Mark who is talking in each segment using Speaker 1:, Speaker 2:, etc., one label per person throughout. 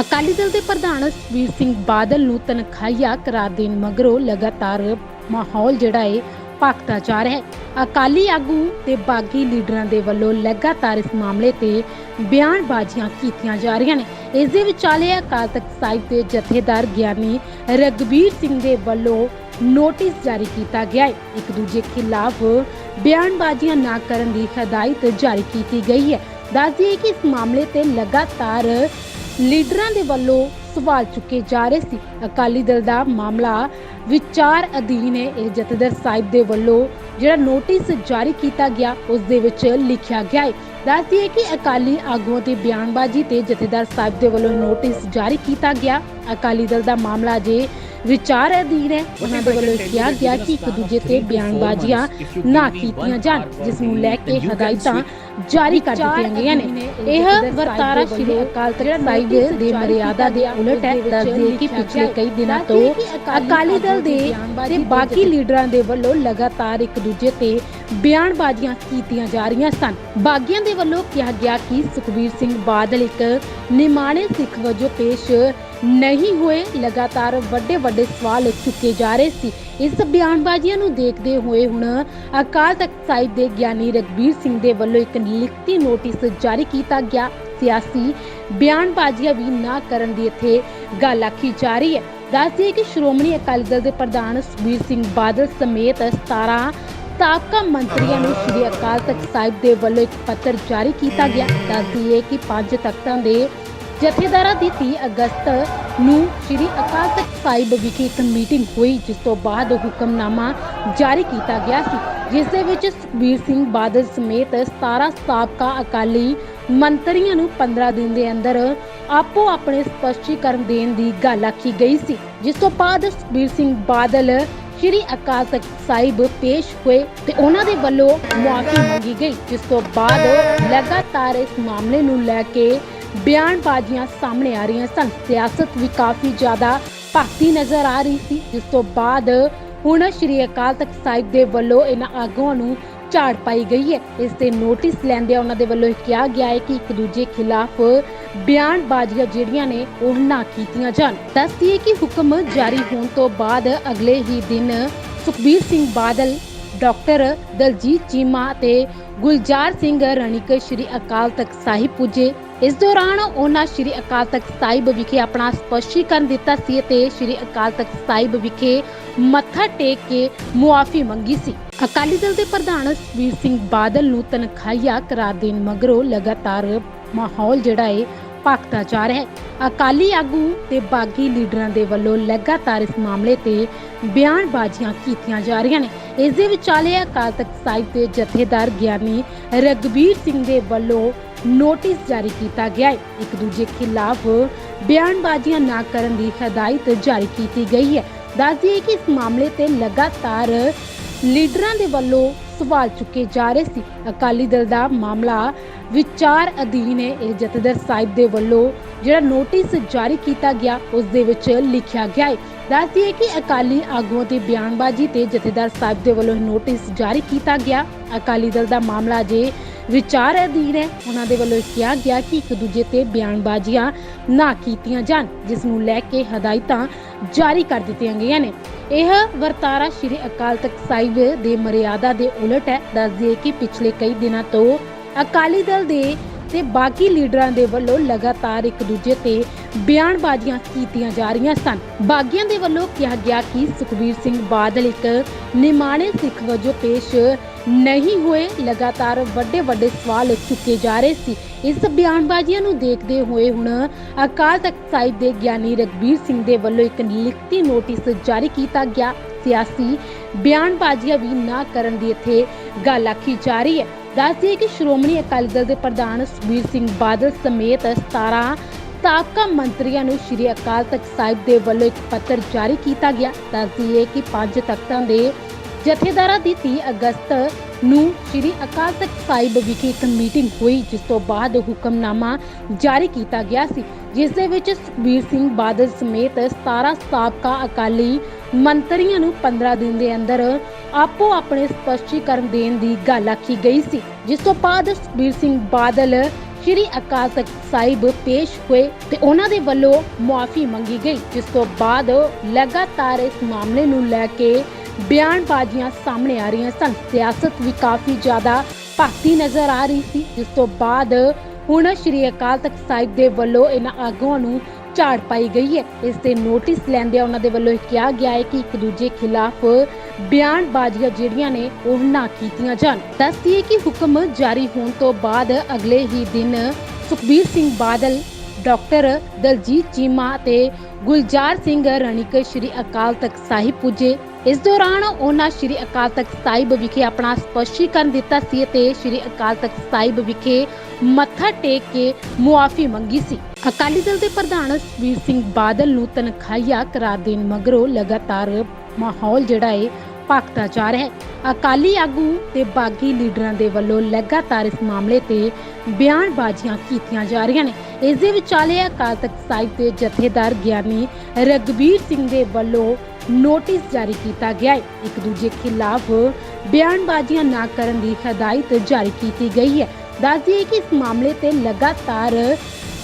Speaker 1: ਅਕਾਲੀ ਦਲ ਦੇ ਪ੍ਰਧਾਨ ਸੁਖਬੀਰ ਸਿੰਘ ਬਾਦਲ ਨੂੰ ਤਨਖਾਹੀਆ ਕਰਾਰ ਦੇਣ ਮਗਰੋਂ ਲਗਾਤਾਰ ਮਾਹੌਲ ਜਿਹੜਾ ਹੈ ਭਖਦਾ ਜਾ ਰਿਹਾ ਹੈ। ਅਕਾਲੀ ਆਗੂ ਤੇ ਬਾਗੀ ਲੀਡਰਾਂ ਦੇ ਵੱਲੋਂ ਲਗਾਤਾਰ ਇਸ ਮਾਮਲੇ ਤੇ ਬਿਆਨਬਾਜ਼ੀਆਂ ਕੀਤੀਆਂ ਜਾ ਰਹੀਆਂ ਨੇ। ਇਸ ਦੇ ਵਿਚਾਲੇ ਅਕਾਲ ਤਖਤ ਸਾਹਿਬ ਦੇ ਜਥੇਦਾਰ ਗਿਆਨੀ ਰਗਬੀਰ ਸਿੰਘ ਦੇ ਵੱਲੋਂ ਨੋਟਿਸ ਜਾਰੀ ਕੀਤਾ ਗਿਆ ਹੈ। ਇੱਕ ਦੂਜੇ ਖਿਲਾਫ ਬਿਆਨਬਾਜ਼ੀਆਂ ਨਾ ਕਰਨ ਦੀ ਹਦਾਇਤ ਜਾਰੀ ਕੀਤੀ ਗਈ ਹੈ। ਦੱਸ ਕਿ ਇਸ ਮਾਮਲੇ ਤੇ ਲਗਾਤਾਰ ਲੀਡਰਾਂ ਦੇ ਵੱਲੋਂ ਸਵਾਲ ਚੁੱਕੇ ਜਾ ਰਹੇ ਸੀ। ਅਕਾਲੀ ਦਲ ਦਾ ਮਾਮਲਾ ਵਿਚਾਰ ਅਧੀਨ ਹੈ। ਇਹ ਜਥੇਦਾਰ ਸਾਹਿਬ ਦੇ ਵੱਲੋਂ ਜਿਹੜਾ ਨੋਟਿਸ ਜਾਰੀ ਕੀਤਾ ਗਿਆ, ਉਸ ਦੇ ਵਿੱਚ ਲਿਖਿਆ ਗਿਆ ਹੈ। ਦੱਸਦੀ ਦਈਏ ਕਿ ਅਕਾਲੀ ਆਗੂਆਂ ਦੀ ਬਿਆਨਬਾਜ਼ੀ ਤੇ ਜਥੇਦਾਰ ਸਾਹਿਬ ਦੇ ਵੱਲੋਂ ਨੋਟਿਸ ਜਾਰੀ ਕੀਤਾ ਗਿਆ। ਅਕਾਲੀ ਦਲ ਦਾ ਮਾਮਲਾ ਜੇ ਵਿਚਾਰ ਅਧੀਨ ਹੈ। ਉਹਨਾਂ ਦੇ ਵੱਲੋਂ ਕਿਹਾ ਗਿਆ ਕਿ ਇੱਕ ਦੂਜੇ ਤੇ ਬਿਆਨਬਾਜ਼ੀਆਂ ਨਾ ਕੀਤੀਆਂ ਜਾਣ ਜਿਸ ਨੂੰ ਲੈ ਕੇ ਹਦਾਇਤਾਂ ਜਾਰੀ ਕਰ ਦਿੱਤੀਆਂ ਗਈਆਂ ਨੇ। ਇਹ ਵਰਤਾਰਾ ਸ਼੍ਰੀ ਅਕਾਲ ਤਖਤ ਸਾਹਿਬ ਦੇ ਮਰਿਆਦਾ ਦੇ ਉਲਟ ਹੈ। ਦੱਸਦੇ ਕਿ ਪਿਛਲੇ ਕਈ ਦਿਨਾਂ ਤੋਂ ਅਕਾਲੀ ਦਲ ਦੇ ਤੇ ਬਾਕੀ ਲੀਡਰਾਂ ਦੇ ਵੱਲੋਂ ਲਗਾਤਾਰ ਇੱਕ ਦੂਜੇ ਤੇ ਬਿਆਨਬਾਜ਼ੀਆਂ ਕੀਤੀਆਂ ਜਾ ਰਹੀਆਂ ਸਨ। ਬਾਗੀਆਂ ਦੇ ਵੱਲੋਂ ਕਿਹਾ ਗਿਆ ਕਿ ਸੁਖਬੀਰ ਸਿੰਘ ਬਾਦਲ ਇੱਕ ਨਿਮਾਣੇ ਸਿੱਖ ਵਜੋਂ ਪੇਸ਼ ਨਹੀਂ ਹੋਏ। ਲਗਾਤਾਰ ਵੱਡੇ ਵੱਡੇ ਸਵਾਲ ਚੁੱਕੇ ਜਾ ਰਹੇ ਸੀ। ਇਸ ਬਿਆਨਬਾਜ਼ੀਆਂ ਨੂੰ ਦੇਖਦੇ ਹੋਏ ਹੁਣ ਅਕਾਲ ਤਖਤ ਸਾਹਿਬ ਦੇ ਗਿਆਨੀ ਰਗਬੀਰ ਸਿੰਘ ਦੇ ਵੱਲੋਂ ਇੱਕ ਲਿਖਤੀ ਨੋਟਿਸ ਜਾਰੀ ਕੀਤਾ ਗਿਆ। ਸਿਆਸੀ ਬਿਆਨਬਾਜ਼ੀਆਂ ਵੀ ਨਾ ਕਰਨ ਦੀ ਇੱਥੇ ਗੱਲ ਆਖੀ ਜਾ ਰਹੀ ਹੈ। ਦੱਸ ਦਈਏ ਕਿ ਸ਼੍ਰੋਮਣੀ ਅਕਾਲੀ ਦਲ ਦੇ ਪ੍ਰਧਾਨ ਸੁਖਬੀਰ ਸਿੰਘ ਬਾਦਲ ਸਮੇਤ 17 ਸਾਬਕਾ ਮੰਤਰੀਆਂ ਨੂੰ ਸ਼੍ਰੀ ਅਕਾਲ ਤਖਤ ਸਾਹਿਬ ਦੇ ਵੱਲੋਂ ਇੱਕ ਪੱਤਰ ਜਾਰੀ ਕੀਤਾ ਗਿਆ। ਦੱਸ ਦਈਏ ਕਿ ਪੰਜ ਤਖਤਾਂ ਦੇ ਜਥੇਦਾਰਾਂ ਦੀ 30 ਅਗਸਤ ਨੂੰ ਸ਼੍ਰੀ ਅਕਾਲ ਤਖਤ ਸਾਹਿਬ ਵਿਖੇ ਇੱਕ ਮੀਟਿੰਗ ਹੋਈ, ਜਿਸ ਤੋਂ ਬਾਅਦ ਹੁਕਮਨਾਮਾ ਜਾਰੀ ਕੀਤਾ ਗਿਆ ਸੀ, ਜਿਸ ਦੇ ਵਿੱਚ ਸੁਖਬੀਰ ਸਿੰਘ ਬਾਦਲ ਸਮੇਤ 17 ਸਾਬਕਾ ਅਕਾਲੀ ਮੰਤਰੀਆਂ ਨੂੰ 15 ਦਿਨ ਦੇ ਅੰਦਰ ਆਪੋ ਆਪਣੇ ਸਪਸ਼ਟੀਕਰਨ ਦੇਣ ਦੀ ਗੱਲ ਆਖੀ ਗਈ ਸੀ। ਜਿਸ ਤੋਂ ਬਾਅਦ ਸੁਖਬੀਰ ਸਿੰਘ ਬਾਦਲ ਸ਼੍ਰੀ ਅਕਾਲ ਤਖਤ ਸਾਹਿਬ ਪੇਸ਼ ਹੋਏ ਤੇ ਉਹਨਾਂ ਦੇ ਵੱਲੋਂ ਮੁਆਫੀ ਮੰਗੀ ਗਈ, ਜਿਸ ਤੋਂ ਬਾਅਦ ਲਗਾਤਾਰ ਇਸ ਮਾਮਲੇ ਨੂੰ ਲੈ ਕੇ ਬਿਆਨਬਾਜ਼ੀਆਂ ਸਾਹਮਣੇ ਆ ਰਹੀਆਂ ਸਨ। ਸਿਆਸਤ ਵੀ ਕਾਫੀ ਜ਼ਿਆਦਾ ਭਖਦੀ ਨਜ਼ਰ ਆ ਰਹੀ ਸੀ। ਜਿਸ ਤੋਂ ਬਾਅਦ ਹੁਣ ਸ਼੍ਰੀ ਅਕਾਲ ਤਖਤ ਸਾਹਿਬ ਦੇ ਵੱਲੋਂ ਇਹਨਾਂ ਆਗੂਆਂ ਨੂੰ ਝਾੜ ਪਾਈ ਗਈ ਹੈ। ਇਸ ਤੇ ਨੋਟਿਸ ਲੈਂਦੇ ਉਹਨਾਂ ਦੇ ਵੱਲੋਂ ਕਿਹਾ ਗਿਆ ਹੈ ਕਿ ਇੱਕ ਦੂਜੇ ਖਿਲਾਫ ਬਿਆਨਬਾਜ਼ੀਆਂ ਜਿਹੜੀਆਂ ਨੇ, ਉਹ ਨਾ ਕੀਤੀਆਂ ਜਾਣ। ਦੱਸਦੀਏ ਕਿ ਹੁਕਮ ਜਾਰੀ ਹੋਣ ਤੋਂ ਬਾਅਦ ਅਗਲੇ ਹੀ ਦਿਨ ਸੁਖਬੀਰ ਸਿੰਘ ਬਾਦਲ, ਡਾਕਟਰ ਦਲਜੀਤ ਚੀਮਾ ਤੇ ਗੁਲਜ਼ਾਰ ਸਿੰਘ ਰਣਿਕ ਸ਼੍ਰੀ ਅਕਾਲ ਤਖਤ ਸਾਹਿਬ ਪੁੱਜੇ। ਇਸ ਦੌਰਾਨ ਉਹਨਾਂ ਸ਼੍ਰੀ ਅਕਾਲ ਤਖਤ ਸਾਹਿਬ ਵਿਖੇ ਆਪਣਾ ਸਪਸ਼ਟੀਕਰਨ ਦਿੱਤਾ ਸੀ ਤੇ ਸ਼੍ਰੀ ਅਕਾਲ ਤਖਤ ਸਾਹਿਬ ਵਿਖੇ ਮੱਥਾ ਟੇਕ ਕੇ ਮੁਆਫੀ ਮੰਗੀ ਸੀ। ਅਕਾਲੀ ਦਲ ਦੇ ਪ੍ਰਧਾਨ ਸੁਖਬੀਰ ਸਿੰਘ ਬਾਦਲ ਨੂੰ ਤਨਖਾਹੀਆ ਕਰਾਰ ਦੇਣ ਮਗਰੋਂ ਲਗਾਤਾਰ ਮਾਹੌਲ ਜਿਹੜਾ ਹੈ ਭਖਦਾ ਜਾ ਰਿਹਾ ਹੈ। ਅਕਾਲੀ ਆਗੂ ਤੇ ਬਾਗੀ ਲੀਡਰਾਂ ਦੇ ਵੱਲੋਂ ਲਗਾਤਾਰ ਇਸ ਮਾਮਲੇ ਤੇ ਬਿਆਨਬਾਜ਼ੀਆਂ ਕੀਤੀਆਂ ਜਾ ਰਹੀਆਂ ਨੇ। ਇਸ ਦੇ ਵਿਚਾਲੇ ਅਕਾਲ ਤਖਤ ਸਾਹਿਬ ਦੇ ਜਥੇਦਾਰ ਗਿਆਨੀ ਰਗਬੀਰ ਸਿੰਘ ਦੇ ਵੱਲੋਂ ਨੋਟਿਸ ਜਾਰੀ ਕੀਤਾ ਗਿਆ ਹੈ। ਇੱਕ ਦੂਜੇ ਖਿਲਾਫ ਬਿਆਨਬਾਜ਼ੀਆਂ ਨਾ ਕਰਨ ਦੀ ਹਦਾਇਤ ਜਾਰੀ ਕੀਤੀ ਗਈ ਹੈ। ਦੱਸ ਦਈਏ ਕਿ ਇਸ ਮਾਮਲੇ ਤੇ ਲਗਾਤਾਰ ਲੀਡਰਾਂ ਦੇ ਵੱਲੋਂ ਸਵਾਲ ਚੁੱਕੇ ਜਾ ਰਹੇ ਸੀ। ਅਕਾਲੀ ਦਲ ਦਾ ਮਾਮਲਾ ਵਿਚਾਰ ਅਧੀਨ ਹੈ। ਇਹ ਜਥੇਦਾਰ ਸਾਹਿਬ ਦੇ ਵੱਲੋਂ ਜਿਹੜਾ ਨੋਟਿਸ ਜਾਰੀ ਕੀਤਾ ਗਿਆ, ਉਸ ਦੇ ਵਿੱਚ ਲਿਖਿਆ ਗਿਆ ਹੈ। ਦੱਸ ਦਈਏ ਕਿ ਅਕਾਲੀ ਆਗੂਆਂ ਦੀ ਬਿਆਨਬਾਜ਼ੀ ਤੇ ਜਥੇਦਾਰ ਸਾਹਿਬ ਦੇ ਵੱਲੋਂ ਨੋਟਿਸ ਜਾਰੀ ਕੀਤਾ ਗਿਆ। ਅਕਾਲੀ ਦਲ ਦਾ ਮਾਮਲਾ ਜੇ ਵਿਚਾਰ ਅਧੀਨ ਹੈ। ਉਹਨਾਂ ਦੇ ਵੱਲੋਂ ਕਿਹਾ ਗਿਆ ਕਿ ਇੱਕ ਦੂਜੇ ਤੇ ਬਿਆਨਬਾਜ਼ੀਆਂ ਨਾ ਕੀਤੀਆਂ ਜਾਣ, ਜਿਸ ਨੂੰ ਲੈ ਕੇ ਹਦਾਇਤਾਂ ਜਾਰੀ ਕਰ ਦਿੱਤੀਆਂ ਗਈਆਂ ਨੇ। ਇਹ ਵਰਤਾਰਾ ਸ਼੍ਰੀ ਅਕਾਲ ਤਖਤ ਸਾਹਿਬ ਦੇ ਮਰਿਆਦਾ ਦੇ ਉਲਟ ਹੈ। ਦੱਸ ਦਈਏ ਕਿ ਪਿਛਲੇ ਕਈ ਦਿਨਾਂ ਤੋਂ ਅਕਾਲੀ ਦਲ ਦੇ ਤੇ ਬਾਕੀ ਲੀਡਰਾਂ ਦੇ ਵੱਲੋਂ ਲਗਾਤਾਰ ਇੱਕ ਦੂਜੇ ਤੇ ਬਿਆਨਬਾਜ਼ੀਆਂ ਕੀਤੀਆਂ ਜਾ ਰਹੀਆਂ ਸਨ। ਬਾਗੀਆਂ ਦੇ ਵੱਲੋਂ ਕਿਹਾ ਗਿਆ ਕਿ ਸੁਖਬੀਰ ਸਿੰਘ ਬਾਦਲ ਇੱਕ ਨਿਮਾਣੇ ਸਿੱਖ ਵਜੋਂ ਪੇਸ਼ ਨਹੀਂ ਹੋਏ। ਲਗਾਤਾਰ ਵੱਡੇ ਵੱਡੇ ਸਵਾਲ ਚੁੱਕੇ ਜਾ ਰਹੇ ਸੀ। ਇਸ ਬਿਆਨਬਾਜ਼ੀਆਂ ਨੂੰ ਦੇਖਦੇ ਹੋਏ ਹੁਣ ਅਕਾਲ ਤਖਤ ਸਾਹਿਬ ਦੇ ਗਿਆਨੀ ਰਗਬੀਰ ਸਿੰਘ ਦੇ ਵੱਲੋਂ ਇੱਕ ਲਿਖਤੀ ਨੋਟਿਸ ਜਾਰੀ ਕੀਤਾ ਗਿਆ। ਸਿਆਸੀ ਬਿਆਨਬਾਜ਼ੀਆਂ ਵੀ ਨਾ ਕਰਨ ਦੀ ਇੱਥੇ ਗੱਲ ਆਖੀ ਜਾ ਰਹੀ ਹੈ। ਦੱਸਦੀ ਕਿ ਸ਼੍ਰੋਮਣੀ ਅਕਾਲੀ ਦਲ ਦੇ ਪ੍ਰਧਾਨ ਸੁਖਬੀਰ ਸਿੰਘ ਬਾਦਲ ਸਮੇਤ 17 ਸਾਬਕਾ ਮੰਤਰੀਆਂ ਨੂੰ ਸ਼੍ਰੀ ਅਕਾਲ ਤਖਤ ਸਾਹਿਬ ਦੇ ਵੱਲੋਂ ਇੱਕ ਪੱਤਰ ਜਾਰੀ ਕੀਤਾ ਗਿਆ। ਦੱਸਦੀ ਹੈ ਕਿ ਪੰਜ ਤਖਤਾਂ ਦੇ ਜਥੇਦਾਰਾਂ ਦੀ 30 ਅਗਸਤ ਨੂੰ ਸ਼੍ਰੀ ਅਕਾਲ ਤਖਤ ਸਾਹਿਬ ਵਿਖੇ ਇੱਕ ਮੀਟਿੰਗ ਹੋਈ, ਜਿਸ ਤੋਂ ਬਾਅਦ ਹੁਕਮਨਾਮਾ ਜਾਰੀ ਕੀਤਾ ਗਿਆ ਸੀ, ਜਿਸ ਦੇ ਵਿੱਚ ਸੁਖਬੀਰ ਸਿੰਘ ਬਾਦਲ ਸਮੇਤ 17 ਸਾਬਕਾ ਅਕਾਲੀ ਮੰਤਰੀਆਂ ਨੂੰ 15 ਦਿਨ ਦੇ ਅੰਦਰ ਆਪੋ ਆਪਣੇ ਸਪਸ਼ਟੀਕਰਨ ਦੇਣ ਦੀ ਗੱਲ ਆਖੀ ਗਈ ਸੀ। ਜਿਸ ਤੋਂ ਬਾਅਦ ਸੁਖਬੀਰ ਸਿੰਘ ਬਾਦਲ ਸ਼੍ਰੀ ਅਕਾਲ ਤਖਤ ਸਾਹਿਬ ਪੇਸ਼ ਹੋਏ ਤੇ ਉਹਨਾਂ ਦੇ ਵੱਲੋਂ ਮੁਆਫੀ ਮੰਗੀ ਗਈ, ਜਿਸ ਤੋਂ ਬਾਅਦ ਲਗਾਤਾਰ ਇਸ ਮਾਮਲੇ ਨੂੰ ਲੈ ਕੇ ਬਿਆਨਬਾਜ਼ੀਆਂ ਸਾਹਮਣੇ ਆ ਰਹੀਆਂ ਸਨ। ਸਿਆਸਤ ਵੀ ਕਾਫੀ ਜ਼ਿਆਦਾ ਭਖਦੀ ਨਜ਼ਰ ਆ ਰਹੀ ਸੀ। ਜਿਸ ਤੋਂ ਬਾਅਦ ਹੁਣ ਸ਼੍ਰੀ ਅਕਾਲ ਤਖਤ ਸਾਹਿਬ ਦੇ ਵੱਲੋਂ ਇਹਨਾਂ ਆਗੂਆਂ ਨੂੰ ਝਾੜ ਪਾਈ ਗਈ ਹੈ। ਇਸ ਤੇ ਨੋਟਿਸ ਲੈਂਦਿਆਂ ਉਹਨਾਂ ਦੇ ਵੱਲੋਂ ਕਿਹਾ ਗਿਆ ਹੈ ਕਿ ਇੱਕ ਦੂਜੇ ਖਿਲਾਫ ਬਿਆਨਬਾਜ਼ੀਆਂ ਜਿਹੜੀਆਂ ਨੇ, ਉਹ ਨਾ ਕੀਤੀਆਂ ਜਾਣ। ਦੱਸਦੀਏ ਕਿ ਹੁਕਮ ਜਾਰੀ ਹੋਣ ਤੋਂ ਬਾਅਦ ਅਗਲੇ ਹੀ ਦਿਨ ਸੁਖਬੀਰ ਸਿੰਘ ਬਾਦਲ, ਡਾਕਟਰ ਦਲਜੀਤ ਚੀਮਾ ਤੇ ਗੁਲਜ਼ਾਰ ਸਿੰਘ ਰਣੀਕ ਸ਼੍ਰੀ ਅਕਾਲ ਤਖਤ ਸਾਹਿਬ ਪੁੱਜੇ। ਇਸ ਦੌਰਾਨ ਉਹਨਾਂ ਸ਼੍ਰੀ ਅਕਾਲ ਤਖਤ ਸਾਹਿਬ ਵਿਖੇ ਆਪਣਾ ਸਪਸ਼ਟੀਕਰਨ ਦਿੱਤਾ ਸੀ ਤੇ ਸ਼੍ਰੀ ਅਕਾਲ ਤਖਤ ਸਾਹਿਬ ਵਿਖੇ ਮੱਥਾ ਟੇਕ ਕੇ ਮੁਆਫੀ ਮੰਗੀ ਸੀ। ਅਕਾਲੀ ਦਲ ਦੇ ਪ੍ਰਧਾਨ ਸੁਖਬੀਰ ਸਿੰਘ ਬਾਦਲ ਨੂੰ ਤਨਖਾਹੀਆ ਕਰਾਰ ਦੇਣ ਮਗਰੋਂ ਲਗਾਤਾਰ ਮਾਹੌਲ ਜਿਹੜਾ ਹੈ ਭਖਦਾ ਜਾ ਰਿਹਾ ਹੈ। ਅਕਾਲੀ ਆਗੂ ਤੇ ਬਾਗੀ ਲੀਡਰਾਂ ਦੇ ਵੱਲੋਂ ਲਗਾਤਾਰ ਇਸ ਮਾਮਲੇ ਤੇ ਬਿਆਨਬਾਜ਼ੀਆਂ ਕੀਤੀਆਂ ਜਾ ਰਹੀਆਂ ਨੇ। ਇਸ ਦੇ ਵਿਚਾਲੇ ਅਕਾਲ ਤਖਤ ਸਾਹਿਬ ਦੇ ਜਥੇਦਾਰ ਗਿਆਨੀ ਰਗਬੀਰ ਸਿੰਘ ਦੇ ਵੱਲੋਂ ਨੋਟਿਸ ਜਾਰੀ ਕੀਤਾ ਗਿਆ ਹੈ। ਇੱਕ ਦੂਜੇ ਖਿਲਾਫ ਬਿਆਨਬਾਜ਼ੀਆਂ ਨਾ ਕਰਨ ਦੀ ਹਦਾਇਤ ਜਾਰੀ ਕੀਤੀ ਗਈ ਹੈ। ਦੱਸਦੀ ਹੈ ਕਿ ਇਸ ਮਾਮਲੇ ਤੇ ਲਗਾਤਾਰ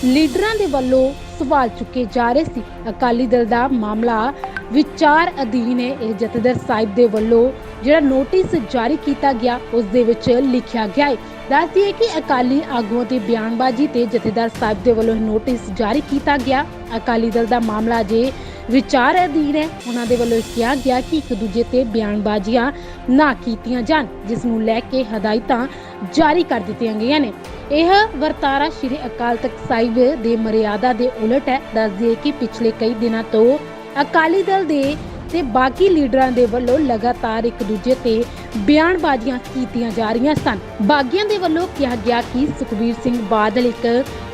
Speaker 1: ਲੀਡਰਾਂ ਦੇ ਵੱਲੋਂ ਸਵਾਲ ਚੁੱਕੇ ਜਾ ਰਹੇ ਸੀ। ਅਕਾਲੀ ਦਲ ਦਾ ਮਾਮਲਾ ਵਿਚਾਰ ਅਧੀਨ ਹੈ। ਇਹ ਜਥੇਦਾਰ ਸਾਹਿਬ ਦੇ ਵੱਲੋਂ ਜਿਹੜਾ ਨੋਟਿਸ ਜਾਰੀ ਕੀਤਾ ਗਿਆ, ਉਸ ਦੇ ਵਿੱਚ ਲਿਖਿਆ ਗਿਆ ਹੈ। ਦੱਸਦੀ ਹੈ ਕਿ ਅਕਾਲੀ ਆਗੂਆਂ ਦੀ ਬਿਆਨਬਾਜ਼ੀ ਤੇ ਜਥੇਦਾਰ ਸਾਹਿਬ ਦੇ ਵੱਲੋਂ ਨੋਟਿਸ ਜਾਰੀ ਕੀਤਾ ਗਿਆ। ਅਕਾਲੀ ਦਲ ਦਾ ਮਾਮਲਾ ਜੇ ਵਿਚਾਰ ਅਧੀਨ ਹੈ। ਉਹਨਾਂ ਦੇ ਵੱਲੋਂ ਕਿਹਾ ਗਿਆ ਕਿ ਇੱਕ ਦੂਜੇ ਤੇ ਬਿਆਨਬਾਜ਼ੀਆਂ ਨਾ ਕੀਤੀਆਂ ਜਾਣ, ਜਿਸ ਨੂੰ ਲੈ ਕੇ ਹਦਾਇਤਾਂ ਜਾਰੀ ਕਰ ਦਿੱਤੀਆਂ ਗਈਆਂ ਨੇ। ਇਹ ਵਰਤਾਰਾ ਸ਼੍ਰੀ ਅਕਾਲ ਤਖਤ ਸਾਹਿਬ ਦੇ ਮਰਿਆਦਾ ਦੇ ਉਲਟ ਹੈ। ਦੱਸਦੀ ਹੈ ਕਿ ਪਿਛਲੇ ਕਈ ਦਿਨਾਂ ਤੋਂ ਅਕਾਲੀ ਦਲ ਦੇ ਤੇ ਬਾਕੀ ਲੀਡਰਾਂ ਦੇ ਵੱਲੋਂ ਲਗਾਤਾਰ ਇੱਕ ਦੂਜੇ ਤੇ ਬਿਆਨਬਾਜ਼ੀਆਂ ਕੀਤੀਆਂ ਜਾ ਰਹੀਆਂ ਸਨ। ਬਾਗੀਆਂ ਦੇ ਵੱਲੋਂ ਕਿਹਾ ਗਿਆ ਕਿ ਸੁਖਬੀਰ ਸਿੰਘ ਬਾਦਲ ਇੱਕ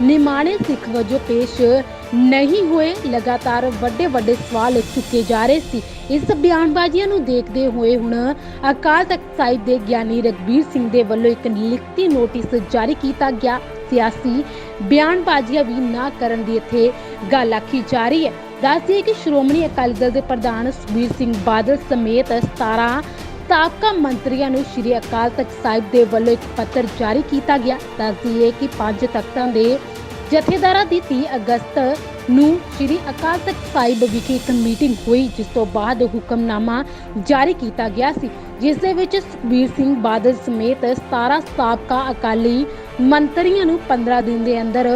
Speaker 1: ਨਿਮਾਣੇ ਸਿੱਖ ਵਜੋਂ ਪੇਸ਼ ਨਹੀਂ ਹੋਏ। ਲਗਾਤਾਰ ਵੱਡੇ ਵੱਡੇ ਸਵਾਲ ਚੁੱਕੇ ਜਾ ਰਹੇ ਸੀ। ਇਸ ਬਿਆਨਬਾਜ਼ੀਆਂ ਨੂੰ ਦੇਖਦੇ ਹੋਏ ਹੁਣ ਅਕਾਲ ਤਖਤ ਸਾਹਿਬ ਦੇ ਗਿਆਨੀ ਰਗਬੀਰ ਸਿੰਘ ਦੇ ਵੱਲੋਂ ਇੱਕ ਲਿਖਤੀ ਨੋਟਿਸ ਜਾਰੀ ਕੀਤਾ ਗਿਆ। ਸਿਆਸੀ ਬਿਆਨਬਾਜ਼ੀਆਂ ਵੀ ਨਾ ਕਰਨ ਦੀ ਇੱਥੇ ਗੱਲ ਆਖੀ ਜਾ ਰਹੀ ਹੈ। ਦੱਸਦੀ ਕਿ ਸ਼੍ਰੋਮਣੀ ਅਕਾਲੀ ਦਲ ਦੇ ਪ੍ਰਧਾਨ ਸੁਖਬੀਰ ਸਿੰਘ ਬਾਦਲ ਸਮੇਤ 17 ਸਾਬਕਾ ਮੰਤਰੀਆਂ ਨੂੰ ਸ਼੍ਰੀ ਅਕਾਲ ਤਖਤ ਸਾਹਿਬ ਦੇ ਵੱਲੋਂ ਇੱਕ ਪੱਤਰ ਜਾਰੀ ਕੀਤਾ ਗਿਆ। ਦੱਸਦੀ ਹੈ ਕਿ ਪੰਜ ਤਖਤਾਂ ਦੇ ਜਥੇਦਾਰਾਂ ਦੀ 30 ਅਗਸਤ ਨੂੰ ਸ਼੍ਰੀ ਅਕਾਲ ਤਖਤ ਸਾਹਿਬ ਵਿਖੇ ਇੱਕ ਮੀਟਿੰਗ ਹੋਈ, ਜਿਸ ਤੋਂ ਬਾਅਦ ਹੁਕਮਨਾਮਾ ਜਾਰੀ ਕੀਤਾ ਗਿਆ ਸੀ, ਜਿਸ ਦੇ ਵਿੱਚ ਸੁਖਬੀਰ ਸਿੰਘ ਬਾਦਲ ਸਮੇਤ 17 ਸਾਬਕਾ ਅਕਾਲੀ ਮੰਤਰੀਆਂ ਨੂੰ 15 ਦਿਨ ਦੇ ਅੰਦਰ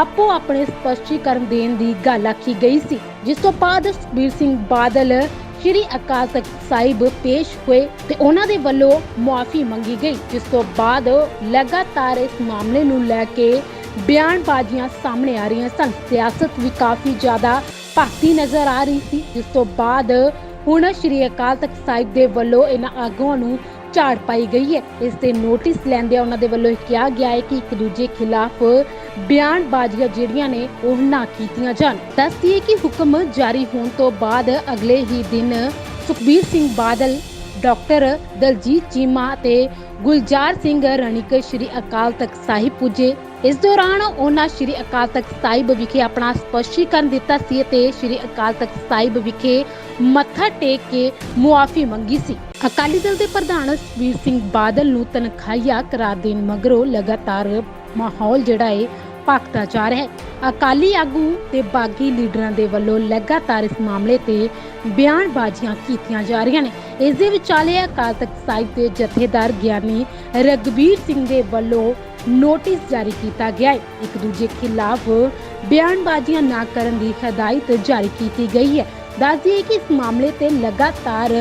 Speaker 1: ਆਪੋ ਆਪਣੇ ਸਪਸ਼ਟੀਕਰਨ ਦੇਣ ਦੀ ਗੱਲ ਆਖੀ ਗਈ ਸੀ। ਜਿਸ ਤੋਂ ਬਾਅਦ ਸੁਖਬੀਰ ਸਿੰਘ ਬਾਦਲ ਸ਼੍ਰੀ ਅਕਾਲ ਤਖਤ ਸਾਹਿਬ ਪੇਸ਼ ਹੋਏ ਤੇ ਉਹਨਾਂ ਦੇ ਵੱਲੋਂ ਮੁਆਫੀ ਮੰਗੀ ਗਈ, ਜਿਸ ਤੋਂ ਬਾਅਦ ਲਗਾਤਾਰ ਇਸ ਮਾਮਲੇ ਨੂੰ ਲੈ ਕੇ ਬਿਆਨਬਾਜ਼ੀਆਂ ਸਾਹਮਣੇ ਆ ਰਹੀਆਂ ਸਨ। ਸਿਆਸਤ ਵੀ ਕਾਫੀ ਜ਼ਿਆਦਾ ਭਖਦੀ ਨਜ਼ਰ ਆ ਰਹੀ ਸੀ। ਜਿਸ ਤੋਂ ਬਾਅਦ ਹੁਣ ਸ਼੍ਰੀ ਅਕਾਲ ਤਖਤ ਸਾਹਿਬ ਦੇ ਵੱਲੋਂ ਇਹਨਾਂ ਆਗੂਆਂ ਨੂੰ ਝਾੜ ਪਾਈ ਗਈ ਹੈ। ਇਸ ਤੇ ਨੋਟਿਸ ਲੈਂਦਿਆਂ ਉਹਨਾਂ ਦੇ ਵੱਲੋਂ ਕਿਹਾ ਗਿਆ ਹੈ ਕਿ ਇੱਕ ਦੂਜੇ ਖਿਲਾਫ ਬਿਆਨਬਾਜ਼ੀਆਂ ਜਿਹੜੀਆਂ ਨੇ, ਉਹ ਨਾ ਕੀਤੀਆਂ ਜਾਣ। ਦੱਸਦੀ ਕਿ ਹੁਕਮ ਜਾਰੀ ਹੋਣ ਤੋਂ ਬਾਅਦ ਅਗਲੇ ਹੀ ਦਿਨ ਸੁਖਬੀਰ ਸਿੰਘ ਬਾਦਲ, ਡਾਕਟਰ ਦਲਜੀਤ ਚੀਮਾ ਤੇ ਗੁਲਜ਼ਾਰ ਸਿੰਘ ਰਣੀਕ ਸ਼੍ਰੀ ਅਕਾਲ ਤਖਤ ਸਾਹਿਬ ਪੁੱਜੇ। ਇਸ ਦੌਰਾਨ ਉਹਨਾਂ ਸ਼੍ਰੀ ਅਕਾਲ ਤਖਤ ਸਾਹਿਬ ਵਿਖੇ ਆਪਣਾ ਸਪਸ਼ਟੀਕਰਨ ਦਿੱਤਾ ਸੀ ਤੇ ਸ਼੍ਰੀ ਅਕਾਲ ਤਖਤ ਸਾਹਿਬ ਵਿਖੇ ਮੱਥਾ ਟੇਕ ਕੇ ਮੁਆਫੀ ਮੰਗੀ ਸੀ। ਅਕਾਲੀ ਦਲ ਦੇ ਪ੍ਰਧਾਨ ਸੁਖਬੀਰ ਸਿੰਘ ਬਾਦਲ ਨੂੰ ਤਨਖਾਹੀਆ ਕਰਾਰ ਦੇਣ ਮਗਰੋਂ ਲਗਾਤਾਰ ਮਾਹੌਲ ਜਿਹੜਾ ਹੈ ਭਖਦਾ ਜਾ ਰਿਹਾ ਹੈ। ਅਕਾਲੀ ਆਗੂ ਤੇ ਬਾਗੀ ਲੀਡਰਾਂ ਦੇ ਵੱਲੋਂ ਲਗਾਤਾਰ ਇਸ ਮਾਮਲੇ ਤੇ ਬਿਆਨਬਾਜ਼ੀਆਂ ਕੀਤੀਆਂ ਜਾ ਰਹੀਆਂ ਨੇ। ਇਸ ਦੇ ਵਿਚਾਲੇ ਅਕਾਲ ਤਖਤ ਸਾਹਿਬ ਦੇ ਜਥੇਦਾਰ ਗਿਆਨੀ ਰਗਬੀਰ ਸਿੰਘ ਦੇ ਵੱਲੋਂ ਨੋਟਿਸ ਜਾਰੀ ਕੀਤਾ ਗਿਆ ਹੈ। ਇੱਕ ਦੂਜੇ ਖਿਲਾਫ ਬਿਆਨਬਾਜ਼ੀਆਂ ਨਾ ਕਰਨ ਦੀ ਹਦਾਇਤ ਜਾਰੀ ਕੀਤੀ ਗਈ ਹੈ। ਦੱਸਦੀ ਹੈ ਕਿ ਇਸ ਮਾਮਲੇ ਤੇ ਲਗਾਤਾਰ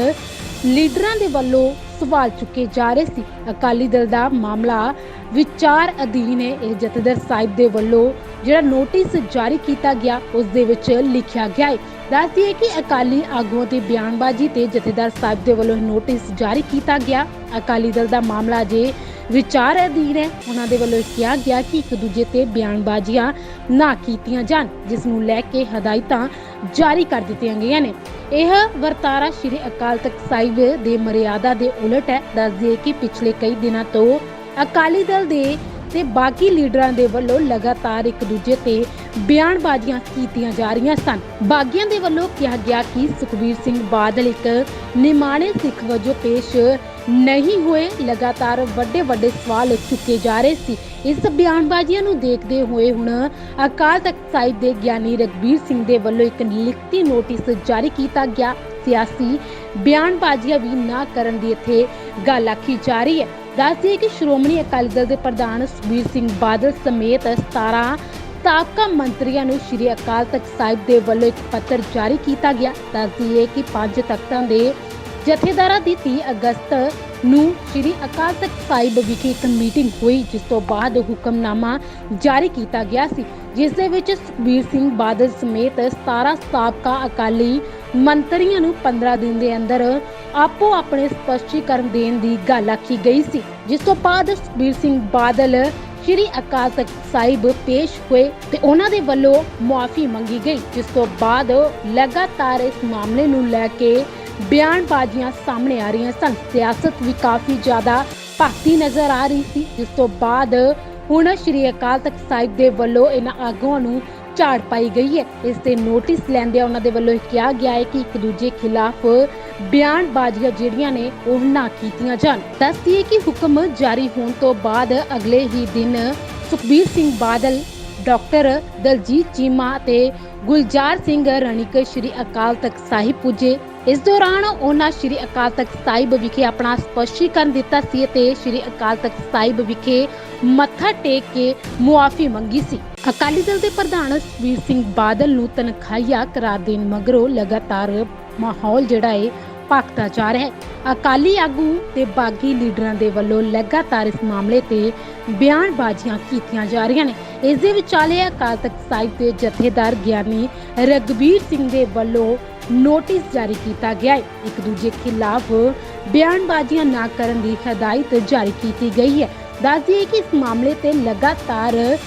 Speaker 1: ਲੀਡਰਾਂ ਦੇ ਵੱਲੋਂ ਸਵਾਲ ਚੁੱਕੇ ਜਾ ਰਹੇ ਸੀ। ਅਕਾਲੀ ਦਲ ਦਾ ਮਾਮਲਾ ਵਿਚਾਰ ਅਧੀਨ ਹੈ। ਇਹ ਜਥੇਦਾਰ ਸਾਹਿਬ ਦੇ ਵੱਲੋਂ ਜਿਹੜਾ ਨੋਟਿਸ ਜਾਰੀ ਕੀਤਾ ਗਿਆ, ਉਸ ਦੇ ਵਿੱਚ ਲਿਖਿਆ ਗਿਆ ਹੈ। ਦੱਸਦੀ ਹੈ ਕਿ ਅਕਾਲੀ ਆਗੂਆਂ ਦੀ ਬਿਆਨਬਾਜ਼ੀ ਤੇ ਜਥੇਦਾਰ ਸਾਹਿਬ ਦੇ ਵੱਲੋਂ ਨੋਟਿਸ ਜਾਰੀ ਕੀਤਾ ਗਿਆ। ਅਕਾਲੀ ਦਲ ਦਾ ਮਾਮਲਾ ਜੇ ਵਿਚਾਰ ਅਧੀਨ ਹੈ। ਉਹਨਾਂ ਦੇ ਵੱਲੋਂ ਕਿਹਾ ਗਿਆ ਕਿ ਇੱਕ ਦੂਜੇ ਤੇ ਬਿਆਨਬਾਜ਼ੀਆਂ ਨਾ ਕੀਤੀਆਂ ਜਾਣ, ਜਿਸ ਨੂੰ ਲੈ ਕੇ ਹਦਾਇਤਾਂ ਜਾਰੀ ਕਰ ਦਿੱਤੀਆਂ ਗਈਆਂ ਨੇ। ਇਹ ਵਰਤਾਰਾ ਸ਼੍ਰੀ ਅਕਾਲ ਤਖਤ ਸਾਹਿਬ ਦੇ ਮਰਿਆਦਾ ਦੇ ਉਲਟ ਹੈ। ਦੱਸਦੀ ਹੈ ਕਿ ਪਿਛਲੇ ਕਈ ਦਿਨਾਂ ਤੋਂ ਅਕਾਲੀ ਦਲ ਦੇ ਤੇ ਬਾਕੀ ਲੀਡਰਾਂ ਦੇ ਵੱਲੋਂ ਲਗਾਤਾਰ ਇੱਕ ਦੂਜੇ ਤੇ ਬਿਆਨਬਾਜ਼ੀਆਂ ਕੀਤੀਆਂ ਜਾ ਰਹੀਆਂ ਸਨ। ਬਾਗੀਆਂ ਦੇ ਵੱਲੋਂ ਕਿਹਾ ਗਿਆ ਕਿ ਸੁਖਬੀਰ ਸਿੰਘ ਬਾਦਲ ਇੱਕ ਨਿਮਾਣੇ ਸਿੱਖ ਵਜੋਂ ਪੇਸ਼ ਨਹੀਂ ਹੋਏ, ਲਗਾਤਾਰ ਵੱਡੇ ਵੱਡੇ ਸਵਾਲ ਚੁੱਕੇ ਜਾ ਰਹੇ ਸੀ। ਇਸ ਬਿਆਨਬਾਜ਼ੀਆਂ ਨੂੰ ਦੇਖਦੇ ਹੋਏ ਹੁਣ ਅਕਾਲ ਤਖਤ ਸਾਹਿਬ ਦੇ ਗਿਆਨੀ ਰਗਬੀਰ ਸਿੰਘ ਦੇ ਵੱਲੋਂ ਇੱਕ ਲਿਖਤੀ ਨੋਟਿਸ ਜਾਰੀ ਕੀਤਾ ਗਿਆ। ਸਿਆਸੀ ਬਿਆਨਬਾਜ਼ੀਆਂ ਵੀ ਨਾ ਕਰਨ ਦੀ ਇੱਥੇ ਗੱਲ ਆਖੀ ਜਾ ਰਹੀ ਹੈ। ਦੱਸਦੀ ਕਿ ਸ਼੍ਰੋਮਣੀ ਅਕਾਲੀ ਦਲ ਦੇ ਪ੍ਰਧਾਨ ਸੁਖਬੀਰ ਸਿੰਘ ਬਾਦਲ ਸਮੇਤ 17 ਸਾਬਕਾ ਮੰਤਰੀਆਂ ਨੂੰ ਸ਼੍ਰੀ ਅਕਾਲ ਤਖਤ ਸਾਹਿਬ ਦੇ ਵੱਲੋਂ ਇੱਕ ਪੱਤਰ ਜਾਰੀ ਕੀਤਾ ਗਿਆ। ਦੱਸਦੀ ਹੈ ਕਿ ਪੰਜ ਤਖਤਾਂ ਦੇ ਜਥੇਦਾਰਾਂ ਦੀ 30 ਅਗਸਤ ਨੂੰ ਸ਼੍ਰੀ ਅਕਾਲ ਤਖਤ ਸਾਹਿਬ ਵਿਖੇ ਇੱਕ ਮੀਟਿੰਗ ਹੋਈ, ਜਿਸ ਤੋਂ ਬਾਅਦ ਹੁਕਮਨਾਮਾ ਜਾਰੀ ਕੀਤਾ ਗਿਆ ਸੀ, ਜਿਸ ਦੇ ਵਿੱਚ ਸੁਖਬੀਰ ਸਿੰਘ ਬਾਦਲ ਸਮੇਤ 17 ਸਾਬਕਾ ਅਕਾਲੀ ਮੰਤਰੀਆਂ ਨੂੰ 15 ਦਿਨ ਦੇ ਅੰਦਰ ਆਪੋ ਆਪਣੇ ਸਪਸ਼ਟੀਕਰਨ ਦੇਣ ਦੀ ਗੱਲ ਆਖੀ ਗਈ ਸੀ। ਜਿਸ ਤੋਂ ਬਾਅਦ ਸੁਖਬੀਰ ਸਿੰਘ ਬਾਦਲ ਸ਼੍ਰੀ ਅਕਾਲ ਤਖਤ ਸਾਹਿਬ ਪੇਸ਼ ਹੋਏ ਤੇ ਉਹਨਾਂ ਦੇ ਵੱਲੋਂ ਮੁਆਫੀ ਮੰਗੀ ਗਈ, ਜਿਸ ਤੋਂ ਬਾਅਦ ਲਗਾਤਾਰ ਇਸ ਮਾਮਲੇ ਨੂੰ ਲੈ ਕੇ ਬਿਆਨਬਾਜ਼ੀਆਂ ਸਾਹਮਣੇ ਆ ਰਹੀਆਂ ਸਨ। ਸਿਆਸਤ ਵੀ ਕਾਫੀ ਜ਼ਿਆਦਾ ਭਖਤੀ ਨਜ਼ਰ ਆ ਰਹੀ ਸੀ। ਜਿਸ ਤੋਂ ਬਾਅਦ ਹੁਣ ਸ਼੍ਰੀ ਅਕਾਲ ਤਖਤ ਸਾਹਿਬ ਦੇ ਵੱਲੋਂ ਇਹਨਾਂ ਆਗੂਆਂ ਨੂੰ ਝਾੜ ਪਾਈ ਗਈ ਹੈ। ਇਸ ਤੇ ਨੋਟਿਸ ਲੈਂਦਿਆਂ ਉਹਨਾਂ ਦੇ ਵੱਲੋਂ ਕਿਹਾ ਗਿਆ ਹੈ ਕਿ ਇੱਕ ਦੂਜੇ ਖਿਲਾਫ ਬਿਆਨਬਾਜ਼ੀਆਂ ਜਿਹੜੀਆਂ ਨੇ, ਉਹ ਨਾ ਕੀਤੀਆਂ ਜਾਣ। ਦੱਸਦੀਏ ਕਿ ਹੁਕਮ ਜਾਰੀ ਹੋਣ ਤੋਂ ਬਾਅਦ ਅਗਲੇ ਹੀ ਦਿਨ ਸੁਖਬੀਰ ਸਿੰਘ ਬਾਦਲ, ਡਾਕਟਰ ਦਲਜੀਤ ਚੀਮਾ ਤੇ ਗੁਲਜ਼ਾਰ ਸਿੰਘ ਰਣੀਕ ਸ਼੍ਰੀ ਅਕਾਲ ਤਖਤ ਸਾਹਿਬ ਪੁੱਜੇ। ਇਸ ਦੌਰਾਨ ਉਹਨਾਂ ਸ਼੍ਰੀ ਅਕਾਲ ਤਖਤ ਸਾਹਿਬ ਵਿਖੇ ਆਪਣਾ ਸਪਸ਼ਟੀਕਰਨ ਦਿੱਤਾ ਸੀ ਤੇ ਸ਼੍ਰੀ ਅਕਾਲ ਤਖਤ ਸਾਹਿਬ ਵਿਖੇ ਮੱਥਾ ਟੇਕ ਕੇ ਮੁਆਫੀ ਮੰਗੀ ਸੀ। ਅਕਾਲੀ ਦਲ ਦੇ ਪ੍ਰਧਾਨ ਸੁਖਬੀਰ ਸਿੰਘ ਬਾਦਲ ਨੂੰ ਤਨਖਾਹੀਆ ਕਰਾਰ ਦੇਣ ਮਗਰੋਂ ਲਗਾਤਾਰ ਮਾਹੌਲ ਜਿਹੜਾ ਹੈ ਭਖਦਾ ਜਾ ਰਿਹਾ ਹੈ। ਅਕਾਲੀ ਆਗੂ ਤੇ ਬਾਗੀ ਲੀਡਰਾਂ ਦੇ ਵੱਲੋਂ ਲਗਾਤਾਰ ਇਸ ਮਾਮਲੇ ਤੇ ਬਿਆਨਬਾਜ਼ੀਆਂ ਕੀਤੀਆਂ ਜਾ ਰਹੀਆਂ ਨੇ। ਇਸ ਦੇ ਵਿਚਾਲੇ ਅਕਾਲ ਤਖਤ ਸਾਹਿਬ ਦੇ ਜਥੇਦਾਰ ਗਿਆਨੀ ਰਗਬੀਰ ਸਿੰਘ ਦੇ ਵੱਲੋਂ ਨੋਟਿਸ ਜਾਰੀ ਕੀਤਾ ਗਿਆ ਹੈ। ਇੱਕ ਦੂਜੇ ਖਿਲਾਫ ਬਿਆਨਬਾਜ਼ੀਆਂ ਨਾ ਕਰਨ ਦੀ ਹਦਾਇਤ ਜਾਰੀ ਕੀਤੀ ਗਈ ਹੈ। ਦੱਸਦੀ ਹੈ ਕਿ ਇਸ ਮਾਮਲੇ ਤੇ ਲਗਾਤਾਰ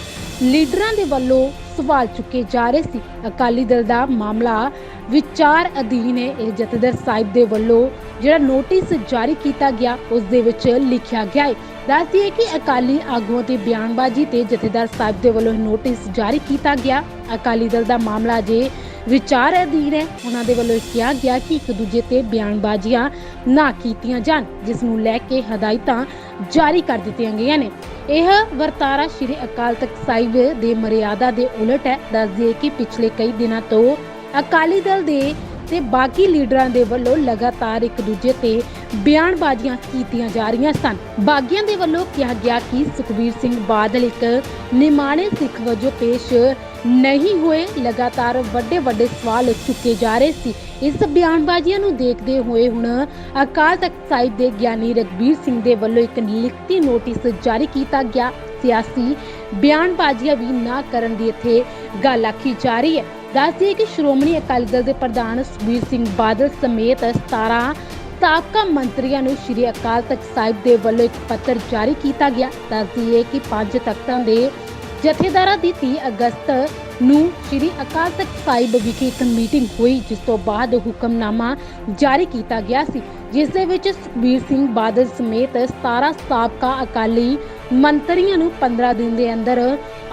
Speaker 1: ਲੀਡਰਾਂ ਦੇ ਵੱਲੋਂ ਸਵਾਲ ਚੁੱਕੇ ਜਾ ਰਹੇ ਸੀ। ਅਕਾਲੀ ਦਲ ਦਾ ਮਾਮਲਾ ਵਿਚਾਰ ਅਧੀਨ ਹੈ। ਇਹ ਜਥੇਦਾਰ ਸਾਹਿਬ ਦੇ ਵੱਲੋਂ ਜਿਹੜਾ ਨੋਟਿਸ ਜਾਰੀ ਕੀਤਾ ਗਿਆ, ਉਸ ਦੇ ਵਿੱਚ ਲਿਖਿਆ ਗਿਆ ਹੈ। ਦੱਸਦੀ ਹੈ ਕਿ ਅਕਾਲੀ ਆਗੂਆਂ ਦੀ ਬਿਆਨਬਾਜ਼ੀ ਤੇ ਜਥੇਦਾਰ ਸਾਹਿਬ ਦੇ ਵੱਲੋਂ ਨੋਟਿਸ ਜਾਰੀ ਕੀਤਾ ਗਿਆ। ਅਕਾਲੀ ਦਲ ਦਾ ਮਾਮਲਾ ਜੇ ਵਿਚਾਰ ਅਧੀਨ ਹੈ। ਉਹਨਾਂ ਦੇ ਵੱਲੋਂ ਕਿਹਾ ਗਿਆ ਕਿ ਇੱਕ ਦੂਜੇ ਤੇ ਬਿਆਨਬਾਜ਼ੀਆਂ ਨਾ ਕੀਤੀਆਂ ਜਾਣ, ਜਿਸ ਨੂੰ ਲੈ ਕੇ ਹਦਾਇਤਾਂ ਜਾਰੀ ਕਰ ਦਿੱਤੀਆਂ ਗਈਆਂ ਨੇ। ਇਹ ਵਰਤਾਰਾ ਸ਼੍ਰੀ ਅਕਾਲ ਤਖਤ ਸਾਹਿਬ ਦੇ ਮਰਿਆਦਾ ਦੇ ਉਲਟ ਹੈ। ਦੱਸਦੀ ਕਿ ਪਿਛਲੇ ਕਈ ਦਿਨਾਂ ਤੋਂ ਅਕਾਲੀ ਦਲ ਦੇ ਤੇ ਬਾਕੀ ਲੀਡਰਾਂ ਦੇ ਵੱਲੋਂ ਲਗਾਤਾਰ ਇੱਕ ਦੂਜੇ ਤੇ ਬਿਆਨਬਾਜ਼ੀਆਂ ਕੀਤੀਆਂ ਜਾ ਰਹੀਆਂ ਸਨ। ਬਾਗੀਆਂ ਦੇ ਵੱਲੋਂ ਕਿਹਾ ਗਿਆ ਕਿ ਸੁਖਬੀਰ ਸਿੰਘ ਬਾਦਲ ਇੱਕ ਨਿਮਾਣੇ ਸਿੱਖ ਵਜੋਂ ਪੇਸ਼ ਨਹੀਂ ਹੋਏ। ਲਗਾਤਾਰ ਵੱਡੇ ਵੱਡੇ ਸਵਾਲ ਚੁੱਕੇ ਜਾ ਰਹੇ ਸੀ। ਇਸ ਬਿਆਨਬਾਜ਼ੀਆਂ ਨੂੰ ਦੇਖਦੇ ਹੋਏ ਹੁਣ ਅਕਾਲ ਤਖਤ ਸਾਹਿਬ ਦੇ ਗਿਆਨੀ ਰਗਬੀਰ ਸਿੰਘ ਦੇ ਵੱਲੋਂ ਇੱਕ ਲਿਖਤੀ ਨੋਟਿਸ ਜਾਰੀ ਕੀਤਾ ਗਿਆ। ਸਿਆਸੀ ਬਿਆਨਬਾਜ਼ੀਆਂ ਵੀ ਨਾ ਕਰਨ ਦੀ ਇੱਥੇ ਗੱਲ ਆਖੀ ਜਾ ਰਹੀ ਹੈ। ਦੱਸਦੀ ਕਿ ਸ਼੍ਰੋਮਣੀ ਅਕਾਲੀ ਦਲ ਦੇ ਪ੍ਰਧਾਨ ਸੁਖਬੀਰ ਸਿੰਘ ਬਾਦਲ ਸਮੇਤ 17 ਸਾਬਕਾ ਮੰਤਰੀਆਂ ਨੂੰ ਸ਼੍ਰੀ ਅਕਾਲ ਤਖਤ ਸਾਹਿਬ ਦੇ ਵੱਲੋਂ ਇੱਕ ਪੱਤਰ ਜਾਰੀ ਕੀਤਾ ਗਿਆ। ਦੱਸਦੀ ਹੈ ਕਿ ਪੰਜ ਤਖਤਾਂ ਦੇ ਜਥੇਦਾਰਾਂ ਦੀ 30 ਅਗਸਤ ਨੂੰ ਸ਼੍ਰੀ ਅਕਾਲ ਤਖਤ ਸਾਹਿਬ ਵਿਖੇ ਇੱਕ ਮੀਟਿੰਗ ਹੋਈ, ਜਿਸ ਤੋਂ ਬਾਅਦ ਹੁਕਮਨਾਮਾ ਜਾਰੀ ਕੀਤਾ ਗਿਆ ਸੀ, ਜਿਸ ਦੇ ਵਿੱਚ ਸੁਖਬੀਰ ਸਿੰਘ ਬਾਦਲ ਸਮੇਤ 17 ਸਾਬਕਾ ਅਕਾਲੀ ਮੰਤਰੀਆਂ ਨੂੰ 15 ਦਿਨ ਦੇ ਅੰਦਰ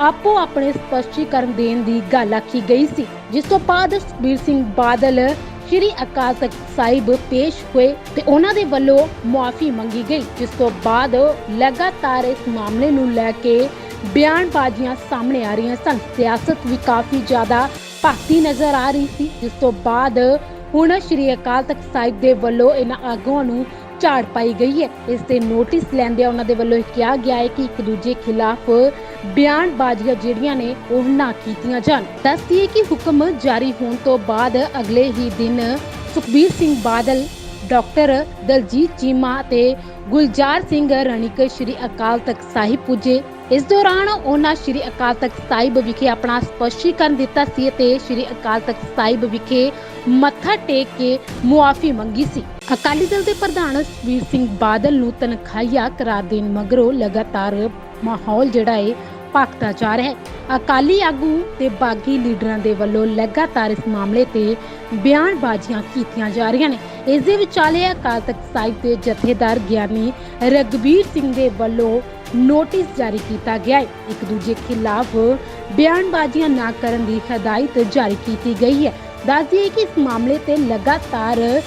Speaker 1: ਆਪੋ ਆਪਣੇ ਸਪਸ਼ਟੀਕਰਨ ਦੇਣ ਦੀ ਗੱਲ ਆਖੀ ਗਈ ਸੀ। ਜਿਸ ਤੋਂ ਬਾਅਦ ਸੁਖਬੀਰ ਸਿੰਘ ਬਾਦਲ ਸ਼੍ਰੀ ਅਕਾਲ ਤਖਤ ਸਾਹਿਬ ਪੇਸ਼ ਹੋਏ ਤੇ ਉਹਨਾਂ ਦੇ ਵੱਲੋਂ ਮੁਆਫੀ ਮੰਗੀ ਗਈ, ਜਿਸ ਤੋਂ ਬਾਅਦ ਲਗਾਤਾਰ ਇਸ ਮਾਮਲੇ ਨੂੰ ਲੈ ਕੇ ਬਿਆਨਬਾਜ਼ੀਆਂ ਸਾਹਮਣੇ ਆ ਰਹੀਆਂ ਸਨ। ਸਿਆਸਤ ਵੀ ਕਾਫੀ ਜ਼ਿਆਦਾ ਭਖਤੀ ਨਜ਼ਰ ਆ ਰਹੀ ਸੀ। ਜਿਸ ਤੋਂ ਬਾਅਦ ਹੁਣ ਸ਼੍ਰੀ ਅਕਾਲ ਤਖਤ ਸਾਹਿਬ ਦੇ ਵੱਲੋਂ ਇਹਨਾਂ ਆਗੂਆਂ ਨੂੰ ਝਾੜ ਪਾਈ ਗਈ ਹੈ। ਇਸ ਤੇ ਨੋਟਿਸ ਲੈਂਦਿਆਂ ਉਹਨਾਂ ਦੇ ਵੱਲੋਂ ਕਿਹਾ ਗਿਆ ਹੈ ਕਿ ਇੱਕ ਦੂਜੇ ਖਿਲਾਫ ਬਿਆਨਬਾਜ਼ੀਆਂ ਜਿਹੜੀਆਂ ਨੇ, ਉਹ ਨਾ ਕੀਤੀਆਂ ਜਾਣ। ਦੱਸਦੀ ਕਿ ਹੁਕਮ ਜਾਰੀ ਹੋਣ ਤੋਂ ਬਾਅਦ ਅਗਲੇ ਹੀ ਦਿਨ ਸੁਖਬੀਰ ਸਿੰਘ ਬਾਦਲ, ਡਾਕਟਰ ਦਲਜੀਤ ਚੀਮਾ ਤੇ ਗੁਲਜ਼ਾਰ ਸਿੰਘ ਰਣੀਕ ਸ਼੍ਰੀ ਅਕਾਲ ਤਖਤ ਸਾਹਿਬ ਪੁੱਜੇ। ਇਸ ਦੌਰਾਨ ਉਹਨਾਂ ਸ਼੍ਰੀ ਅਕਾਲ ਤਖਤ ਸਾਹਿਬ ਵਿਖੇ ਆਪਣਾ ਸਪਸ਼ਟੀਕਰਨ ਦਿੱਤਾ ਸੀ ਤੇ ਸ਼੍ਰੀ ਅਕਾਲ ਤਖਤ ਸਾਹਿਬ ਵਿਖੇ ਮੱਥਾ ਟੇਕ ਕੇ ਮੁਆਫੀ ਮੰਗੀ ਸੀ। ਅਕਾਲੀ ਦਲ ਦੇ ਪ੍ਰਧਾਨ ਸੁਖਬੀਰ ਸਿੰਘ ਬਾਦਲ ਨੂੰ ਤਨਖਾਹੀਆ ਕਰਾਰ ਦੇਣ ਮਗਰੋਂ ਲਗਾਤਾਰ ਮਾਹੌਲ ਜਿਹੜਾ ਹੈ ਭਖਦਾ ਜਾ ਰਿਹਾ ਹੈ। ਅਕਾਲੀ ਆਗੂ ਤੇ ਬਾਗੀ ਲੀਡਰਾਂ ਦੇ ਵੱਲੋਂ ਲਗਾਤਾਰ ਇਸ ਮਾਮਲੇ ਤੇ ਬਿਆਨਬਾਜ਼ੀਆਂ ਕੀਤੀਆਂ ਜਾ ਰਹੀਆਂ ਨੇ। ਇਸ ਦੇ ਵਿਚਾਲੇ ਅਕਾਲ ਤਖਤ ਸਾਹਿਬ ਦੇ ਜਥੇਦਾਰ ਗਿਆਨੀ ਰਗਬੀਰ ਸਿੰਘ ਦੇ ਵੱਲੋਂ ਨੋਟਿਸ ਜਾਰੀ ਕੀਤਾ ਗਿਆ ਹੈ। ਇੱਕ ਦੂਜੇ ਖਿਲਾਫ ਬਿਆਨਬਾਜ਼ੀਆਂ ਨਾ ਕਰਨ ਦੀ ਹਦਾਇਤ ਜਾਰੀ ਕੀਤੀ ਗਈ ਹੈ। ਦੱਸਦੀ ਹੈ ਕਿ ਇਸ ਮਾਮਲੇ ਤੇ ਲਗਾਤਾਰ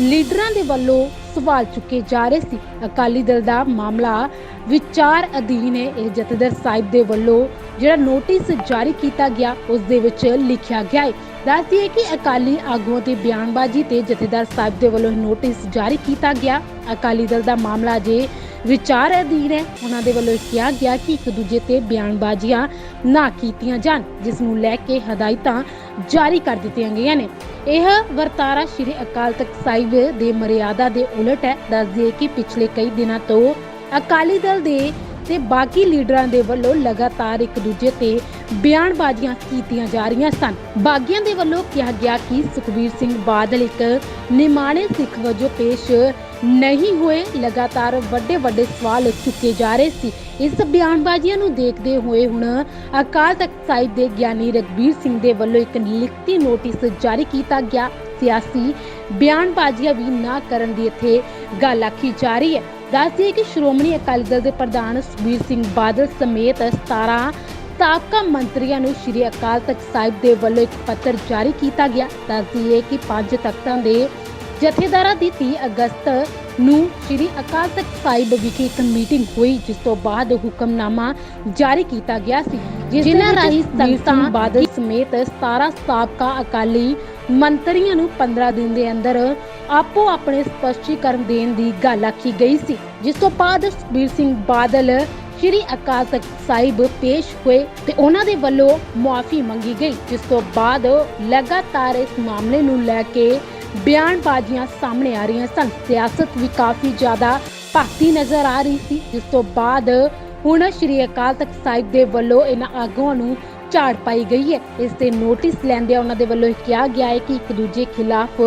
Speaker 1: ਲੀਡਰਾਂ ਦੇ ਵੱਲੋਂ ਸਵਾਲ ਚੁੱਕੇ ਜਾ ਰਹੇ ਸੀ। ਅਕਾਲੀ ਦਲ ਦਾ ਮਾਮਲਾ ਵਿਚਾਰ ਅਧੀਨ ਹੈ। ਇਹ ਜਥੇਦਾਰ ਸਾਹਿਬ ਦੇ ਵੱਲੋਂ ਜਿਹੜਾ ਨੋਟਿਸ ਜਾਰੀ ਕੀਤਾ ਗਿਆ, ਉਸ ਦੇ ਵਿੱਚ ਲਿਖਿਆ ਗਿਆ ਹੈ। ਦੱਸ ਦਈਏ ਕਿ ਅਕਾਲੀ ਆਗੂਆਂ ਦੀ ਬਿਆਨਬਾਜ਼ੀ ਤੇ ਜਥੇਦਾਰ ਸਾਹਿਬ ਦੇ ਵੱਲੋਂ ਨੋਟਿਸ ਜਾਰੀ ਕੀਤਾ ਗਿਆ। ਅਕਾਲੀ ਦਲ ਦਾ ਮਾਮਲਾ ਜੇ ਵਿਚਾਰ ਅਧੀਨ ਹੈ। ਉਹਨਾਂ ਦੇ ਵੱਲੋਂ ਕਿਹਾ ਗਿਆ ਕਿ ਇੱਕ ਦੂਜੇ ਤੇ ਬਿਆਨਬਾਜ਼ੀਆਂ ਨਾ ਕੀਤੀਆਂ ਜਾਣ, ਜਿਸ ਨੂੰ ਲੈ ਕੇ ਹਦਾਇਤਾਂ ਜਾਰੀ ਕਰ ਦਿੱਤੀਆਂ ਗਈਆਂ ਨੇ। ਇਹ ਵਰਤਾਰਾ ਸ਼੍ਰੀ ਅਕਾਲ ਤਖਤ ਸਾਹਿਬ ਦੇ ਮਰਿਆਦਾ ਦੇ ਉਲਟ ਹੈ। ਦੱਸ ਦਈਏ ਕਿ ਪਿਛਲੇ ਕਈ ਦਿਨਾਂ ਤੋਂ ਅਕਾਲੀ ਦਲ ਦੇ ਤੇ ਬਾਕੀ ਲੀਡਰਾਂ ਦੇ ਵੱਲੋਂ ਲਗਾਤਾਰ ਇੱਕ ਦੂਜੇ ਤੇ ਬਿਆਨਬਾਜ਼ੀਆਂ ਕੀਤੀਆਂ ਜਾ ਰਹੀਆਂ ਸਨ। ਬਾਗੀਆਂ ਦੇ ਵੱਲੋਂ ਕਿਹਾ ਗਿਆ ਕਿ ਸੁਖਬੀਰ ਸਿੰਘ ਬਾਦਲ ਇੱਕ ਨਿਮਾਣੇ ਸਿੱਖ ਵਜੋਂ ਪੇਸ਼ ਨਹੀਂ ਹੋਏ, ਲਗਾਤਾਰ ਵੱਡੇ ਵੱਡੇ ਸਵਾਲ ਚੁੱਕੇ ਜਾ ਰਹੇ ਸੀ। ਇਸ ਬਿਆਨਬਾਜ਼ੀਆਂ ਨੂੰ ਦੇਖਦੇ ਹੋਏ ਹੁਣ ਅਕਾਲ ਤਖਤ ਸਾਹਿਬ ਦੇ ਗਿਆਨੀ ਰਗਬੀਰ ਸਿੰਘ ਦੇ ਵੱਲੋਂ ਇੱਕ ਲਿਖਤੀ ਨੋਟਿਸ ਜਾਰੀ ਕੀਤਾ ਗਿਆ। ਸਿਆਸੀ ਬਿਆਨਬਾਜ਼ੀਆਂ ਵੀ ਨਾ ਕਰਨ ਦੀ ਇੱਥੇ ਗੱਲ ਆਖੀ ਜਾ ਰਹੀ ਹੈ। ਦੱਸਦੀ ਦਈਏ ਕਿ ਸ਼੍ਰੋਮਣੀ ਅਕਾਲੀ ਦਲ ਦੇ ਪ੍ਰਧਾਨ ਸੁਖਬੀਰ ਸਿੰਘ ਬਾਦਲ ਸਮੇਤ 17 ਸਾਬਕਾ ਮੰਤਰੀਆਂ ਨੂੰ ਸ਼੍ਰੀ ਅਕਾਲ ਤਖਤ ਸਾਹਿਬ ਦੇ ਵੱਲੋਂ ਇੱਕ ਪੱਤਰ ਜਾਰੀ ਕੀਤਾ ਗਿਆ। ਦੱਸਦੀ ਹੈ ਕਿ ਪੰਜ ਤਖਤਾਂ ਦੇ ਜਥੇਦਾਰਾਂ ਦੀ 30 ਅਗਸਤ ਨੂੰ ਸ਼੍ਰੀ ਅਕਾਲ ਤਖਤ ਸਾਹਿਬ ਵਿਖੇ ਇੱਕ ਮੀਟਿੰਗ ਹੋਈ ਜਿਸ ਤੋਂ ਬਾਅਦ ਹੁਕਮਨਾਮਾ ਜਾਰੀ ਕੀਤਾ ਗਿਆ ਸੀ ਜਿਨ੍ਹਾਂ ਰਾਹੀਂ ਸੰਤਾਂ ਬਾਦਲ ਸਮੇਤ 17 ਸਾਬਕਾ ਅਕਾਲੀ ਮੰਤਰੀਆਂ ਨੂੰ 15 ਦਿਨ ਦੇ ਅੰਦਰ ਆਪੋ ਆਪਣੇ ਸਪਸ਼ਟੀਕਰਨ ਦੇਣ ਦੀ ਗੱਲ ਆਖੀ ਗਈ ਸੀ। ਜਿਸ ਤੋਂ ਬਾਅਦ ਸੁਖਬੀਰ ਸਿੰਘ ਬਾਦਲ ਸ਼੍ਰੀ ਅਕਾਲ ਤਖਤ ਸਾਹਿਬ ਪੇਸ਼ ਹੋਏ ਤੇ ਉਹਨਾਂ ਦੇ ਵੱਲੋਂ ਮੁਆਫੀ ਮੰਗੀ ਗਈ ਜਿਸ ਤੋਂ ਬਾਅਦ ਲਗਾਤਾਰ ਇਸ ਮਾਮਲੇ ਨੂੰ ਲੈ ਕੇ ਬਿਆਨਬਾਜ਼ੀਆਂ ਸਾਹਮਣੇ ਆ ਰਹੀਆਂ ਸਨ। ਸਿਆਸਤ ਵੀ ਕਾਫੀ ਜ਼ਿਆਦਾ ਭਖਤੀ ਨਜ਼ਰ ਆ ਰਹੀ ਸੀ। ਜਿਸ ਤੋਂ ਬਾਅਦ ਹੁਣ ਸ਼੍ਰੀ ਅਕਾਲ ਤਖਤ ਸਾਹਿਬ ਦੇ ਵੱਲੋਂ ਇਹਨਾਂ ਆਗੂਆਂ ਨੂੰ ਝਾੜ ਪਾਈ ਗਈ ਹੈ। ਇਸ ਤੇ ਨੋਟਿਸ ਲੈਂਦਿਆਂ ਉਹਨਾਂ ਦੇ ਵੱਲੋਂ ਕਿਹਾ ਗਿਆ ਹੈ ਕਿ ਇੱਕ ਦੂਜੇ ਖਿਲਾਫ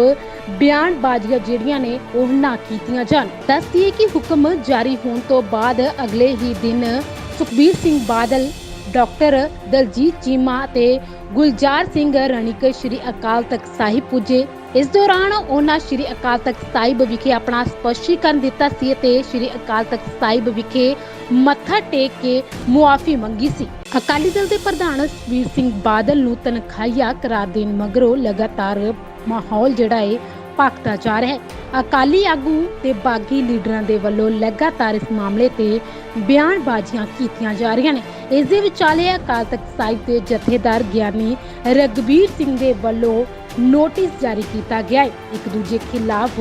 Speaker 1: ਬਿਆਨਬਾਜ਼ੀਆਂ ਜਿਹੜੀਆਂ ਨੇ, ਉਹ ਨਾ ਕੀਤੀਆਂ ਜਾਣ। ਦੱਸਦੀਏ ਕਿ ਹੁਕਮ ਜਾਰੀ ਹੋਣ ਤੋਂ ਬਾਅਦ ਅਗਲੇ ਹੀ ਦਿਨ ਸੁਖਬੀਰ ਸਿੰਘ ਬਾਦਲ, ਡਾਕਟਰ ਦਲਜੀਤ ਚੀਮਾ ਤੇ ਗੁਲਜ਼ਾਰ ਸਿੰਘ ਰਣਿਕ ਸ਼੍ਰੀ ਅਕਾਲ ਤਖਤ ਸਾਹਿਬ ਪੁੱਜੇ। ਇਸ ਦੌਰਾਨ ਉਹਨਾਂ ਸ਼੍ਰੀ ਅਕਾਲ ਤਖਤ ਸਾਹਿਬ ਵਿਖੇ ਆਪਣਾ ਸਪਸ਼ਟੀਕਰਨ ਦਿੱਤਾ ਸੀ ਤੇ ਸ਼੍ਰੀ ਅਕਾਲ ਤਖਤ ਸਾਹਿਬ ਵਿਖੇ ਮੱਥਾ ਟੇਕ ਕੇ ਮੁਆਫੀ ਮੰਗੀ ਸੀ। ਅਕਾਲੀ ਦਲ ਦੇ ਪ੍ਰਧਾਨ ਸੁਖਬੀਰ ਸਿੰਘ ਬਾਦਲ ਨੂੰ ਤਨਖਾਹੀਆ ਕਰਾਰ ਦੇਣ ਮਗਰੋਂ ਲਗਾਤਾਰ ਮਾਹੌਲ ਜਿਹੜਾ ਹੈ ਭਖਦਾ ਜਾ ਰਿਹਾ ਹੈ। ਅਕਾਲੀ ਆਗੂ ਤੇ ਬਾਗੀ ਲੀਡਰਾਂ ਦੇ ਵੱਲੋਂ ਲਗਾਤਾਰ ਇਸ ਮਾਮਲੇ ਤੇ ਬਿਆਨਬਾਜ਼ੀਆਂ ਕੀਤੀਆਂ ਜਾ ਰਹੀਆਂ ਨੇ। ਇਸ ਦੇ ਵਿਚਾਲੇ ਅਕਾਲ ਤਖਤ ਸਾਹਿਬ ਦੇ ਜਥੇਦਾਰ ਗਿਆਨੀ ਰਗਬੀਰ ਸਿੰਘ ਦੇ ਵੱਲੋਂ ਨੋਟਿਸ ਜਾਰੀ ਕੀਤਾ ਗਿਆ ਹੈ। ਇੱਕ ਦੂਜੇ ਖਿਲਾਫ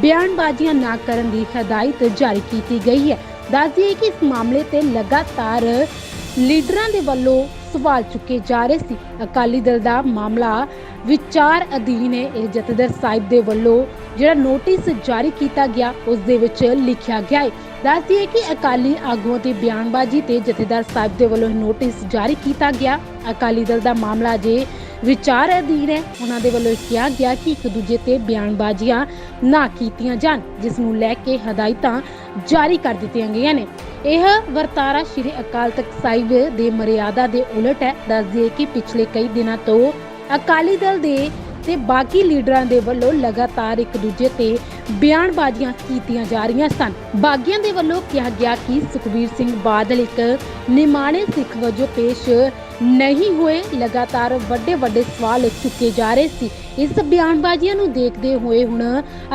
Speaker 1: ਬਿਆਨਬਾਜ਼ੀਆਂ ਨਾ ਕਰਨ ਦੀ ਹਦਾਇਤ ਜਾਰੀ ਕੀਤੀ ਗਈ ਹੈ। ਦੱਸ ਦਈਏ ਕਿ ਇਸ ਮਾਮਲੇ ਤੇ ਲਗਾਤਾਰ ਲੀਡਰਾਂ ਦੇ ਵੱਲੋਂ ਸਵਾਲ ਚੁੱਕੇ ਜਾ ਰਹੇ ਸੀ। ਅਕਾਲੀ ਦਲ ਦਾ ਮਾਮਲਾ ਵਿਚਾਰ ਅਧੀਨ ਹੈ। ਇਹ ਜਥੇਦਾਰ ਸਾਹਿਬ ਦੇ ਵੱਲੋਂ ਜਿਹੜਾ ਨੋਟਿਸ ਜਾਰੀ ਕੀਤਾ ਗਿਆ, ਉਸ ਦੇ ਵਿੱਚ ਲਿਖਿਆ ਗਿਆ ਹੈ। ਦੱਸ ਦਈਏ ਕਿ ਅਕਾਲੀ ਆਗੂਆਂ ਦੀ ਬਿਆਨਬਾਜ਼ੀ ਤੇ ਜਥੇਦਾਰ ਸਾਹਿਬ ਦੇ ਵੱਲੋਂ ਨੋਟਿਸ ਜਾਰੀ ਕੀਤਾ ਗਿਆ। ਅਕਾਲੀ ਦਲ ਦਾ ਮਾਮਲਾ ਜੇ ਵਿਚਾਰ ਅਧੀਨ ਹੈ। ਉਹਨਾਂ ਦੇ ਵੱਲੋਂ ਕਿਹਾ ਗਿਆ ਕਿ ਇੱਕ ਦੂਜੇ ਤੇ ਬਿਆਨਬਾਜ਼ੀਆਂ ਨਾ ਕੀਤੀਆਂ ਜਾਣ, ਜਿਸ ਨੂੰ ਲੈ ਕੇ ਹਦਾਇਤਾਂ ਜਾਰੀ ਕਰ ਦਿੱਤੀਆਂ ਗਈਆਂ ਨੇ। ਇਹ ਵਰਤਾਰਾ ਸ਼੍ਰੀ ਅਕਾਲ ਤਖਤ ਸਾਹਿਬ ਦੇ ਮਰਿਆਦਾ ਦੇ ਉਲਟ ਹੈ। ਦੱਸ ਦਈਏ ਕਿ ਪਿਛਲੇ ਕਈ ਦਿਨਾਂ ਤੋਂ ਅਕਾਲੀ ਦਲ ਦੇ ਤੇ ਬਾਕੀ ਲੀਡਰਾਂ ਦੇ ਵੱਲੋਂ ਲਗਾਤਾਰ ਇੱਕ ਦੂਜੇ ਤੇ ਬਿਆਨਬਾਜ਼ੀਆਂ ਕੀਤੀਆਂ ਜਾ ਰਹੀਆਂ ਸਨ। ਬਾਗੀਆਂ ਦੇ ਵੱਲੋਂ ਕਿਹਾ ਗਿਆ ਕਿ ਸੁਖਬੀਰ ਸਿੰਘ ਬਾਦਲ ਇੱਕ ਨਿਮਾਣੇ ਸਿੱਖ ਵਜੋਂ ਪੇਸ਼ ਨਹੀਂ ਹੋਏ। ਲਗਾਤਾਰ ਵੱਡੇ ਵੱਡੇ ਸਵਾਲ ਚੁੱਕੇ ਜਾ ਰਹੇ ਸੀ। ਇਸ ਬਿਆਨਬਾਜ਼ੀਆਂ ਨੂੰ ਦੇਖਦੇ ਹੋਏ ਹੁਣ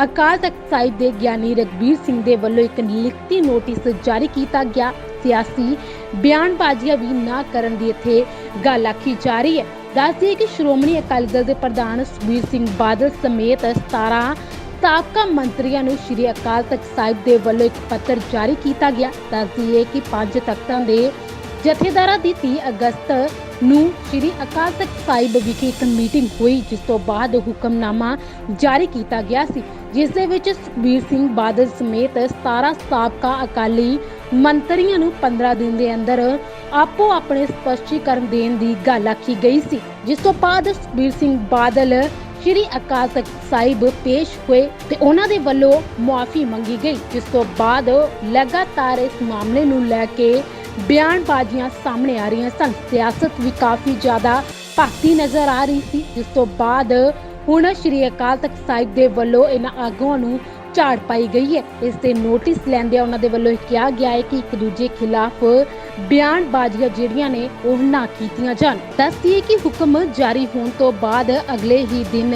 Speaker 1: ਅਕਾਲ ਤਖਤ ਸਾਹਿਬ ਦੇ ਗਿਆਨੀ ਰਗਬੀਰ ਸਿੰਘ ਦੇ ਵੱਲੋਂ ਇੱਕ ਲਿਖਤੀ ਨੋਟਿਸ ਜਾਰੀ ਕੀਤਾ ਗਿਆ। ਸਿਆਸੀ ਬਿਆਨਬਾਜ਼ੀਆਂ ਵੀ ਨਾ ਕਰਨ ਦੀ ਇੱਥੇ ਗੱਲ ਆਖੀ ਜਾ ਰਹੀ ਹੈ। ਦੱਸਦੀ ਕਿ ਸ਼੍ਰੋਮਣੀ ਅਕਾਲੀ ਦਲ ਦੇ ਪ੍ਰਧਾਨ ਸੁਖਬੀਰ ਸਿੰਘ ਬਾਦਲ ਸਮੇਤ 17 ਸਾਬਕਾ ਮੰਤਰੀਆਂ ਨੂੰ ਸ਼੍ਰੀ ਅਕਾਲ ਤਖਤ ਸਾਹਿਬ ਦੇ ਵੱਲੋਂ ਇੱਕ ਪੱਤਰ ਜਾਰੀ ਕੀਤਾ ਗਿਆ। ਦੱਸਦੀ ਹੈ ਕਿ ਪੰਜ ਤਖਤਾਂ ਦੇ ਜਥੇਦਾਰਾਂ ਦੀ 30 ਅਗਸਤ ਨੂੰ ਸ਼੍ਰੀ ਅਕਾਲ ਤਖਤ ਸਾਹਿਬ ਵਿਖੇ ਇੱਕ ਮੀਟਿੰਗ ਹੋਈ, ਜਿਸ ਤੋਂ ਬਾਅਦ ਹੁਕਮਨਾਮਾ ਜਾਰੀ ਕੀਤਾ ਗਿਆ ਸੀ, ਜਿਸ ਦੇ ਵਿੱਚ ਸੁਖਬੀਰ ਸਿੰਘ ਬਾਦਲ ਸਮੇਤ 17 ਸਾਬਕਾ ਅਕਾਲੀ ਮੰਤਰੀਆਂ ਨੂੰ 15 ਦਿਨ ਦੇ ਅੰਦਰ ਆਪੋ ਆਪਣੇ ਸਪਸ਼ਟੀਕਰਨ ਦੇਣ ਦੀ ਗੱਲ ਆਖੀ ਗਈ ਸੀ। ਜਿਸ ਤੋਂ ਬਾਅਦ ਸੁਖਬੀਰ ਸਿੰਘ ਬਾਦਲ ਸ਼੍ਰੀ ਅਕਾਲ ਤਖਤ ਸਾਹਿਬ ਪੇਸ਼ ਹੋਏ ਤੇ ਉਹਨਾਂ ਦੇ ਵੱਲੋਂ ਮੁਆਫੀ ਮੰਗੀ ਗਈ, ਜਿਸ ਤੋਂ ਬਾਅਦ ਲਗਾਤਾਰ ਇਸ ਮਾਮਲੇ ਨੂੰ ਲੈ ਕੇ ਬਿਆਨਬਾਜ਼ੀਆਂ ਸਾਹਮਣੇ ਆ ਰਹੀਆਂ ਸਨ। ਸਿਆਸਤ ਵੀ ਕਾਫੀ ਜ਼ਿਆਦਾ ਭਖਤੀ ਨਜ਼ਰ ਆ ਰਹੀ ਸੀ, ਜਿਸ ਤੋਂ ਬਾਅਦ ਹੁਣ ਸ਼੍ਰੀ ਅਕਾਲ ਤਖਤ ਸਾਹਿਬ ਦੇ ਵੱਲੋਂ ਇਹਨਾਂ ਆਗੂਆਂ ਨੂੰ ਝਾੜ ਪਾਈ ਗਈ ਹੈ। ਇਸ ਤੇ ਨੋਟਿਸ ਲੈਂਦਿਆਂ ਉਹਨਾਂ ਦੇ ਵੱਲੋਂ ਕਿਹਾ ਗਿਆ ਹੈ ਕਿ ਇੱਕ ਦੂਜੇ ਖਿਲਾਫ ਬਿਆਨਬਾਜ਼ੀਆਂ ਜਿਹੜੀਆਂ ਨੇ, ਉਹ ਨਾ ਕੀਤੀਆਂ ਜਾਣ। ਦੱਸਦੀਏ ਕਿ ਹੁਕਮ ਜਾਰੀ ਹੋਣ ਤੋਂ ਬਾਅਦ ਅਗਲੇ ਹੀ ਦਿਨ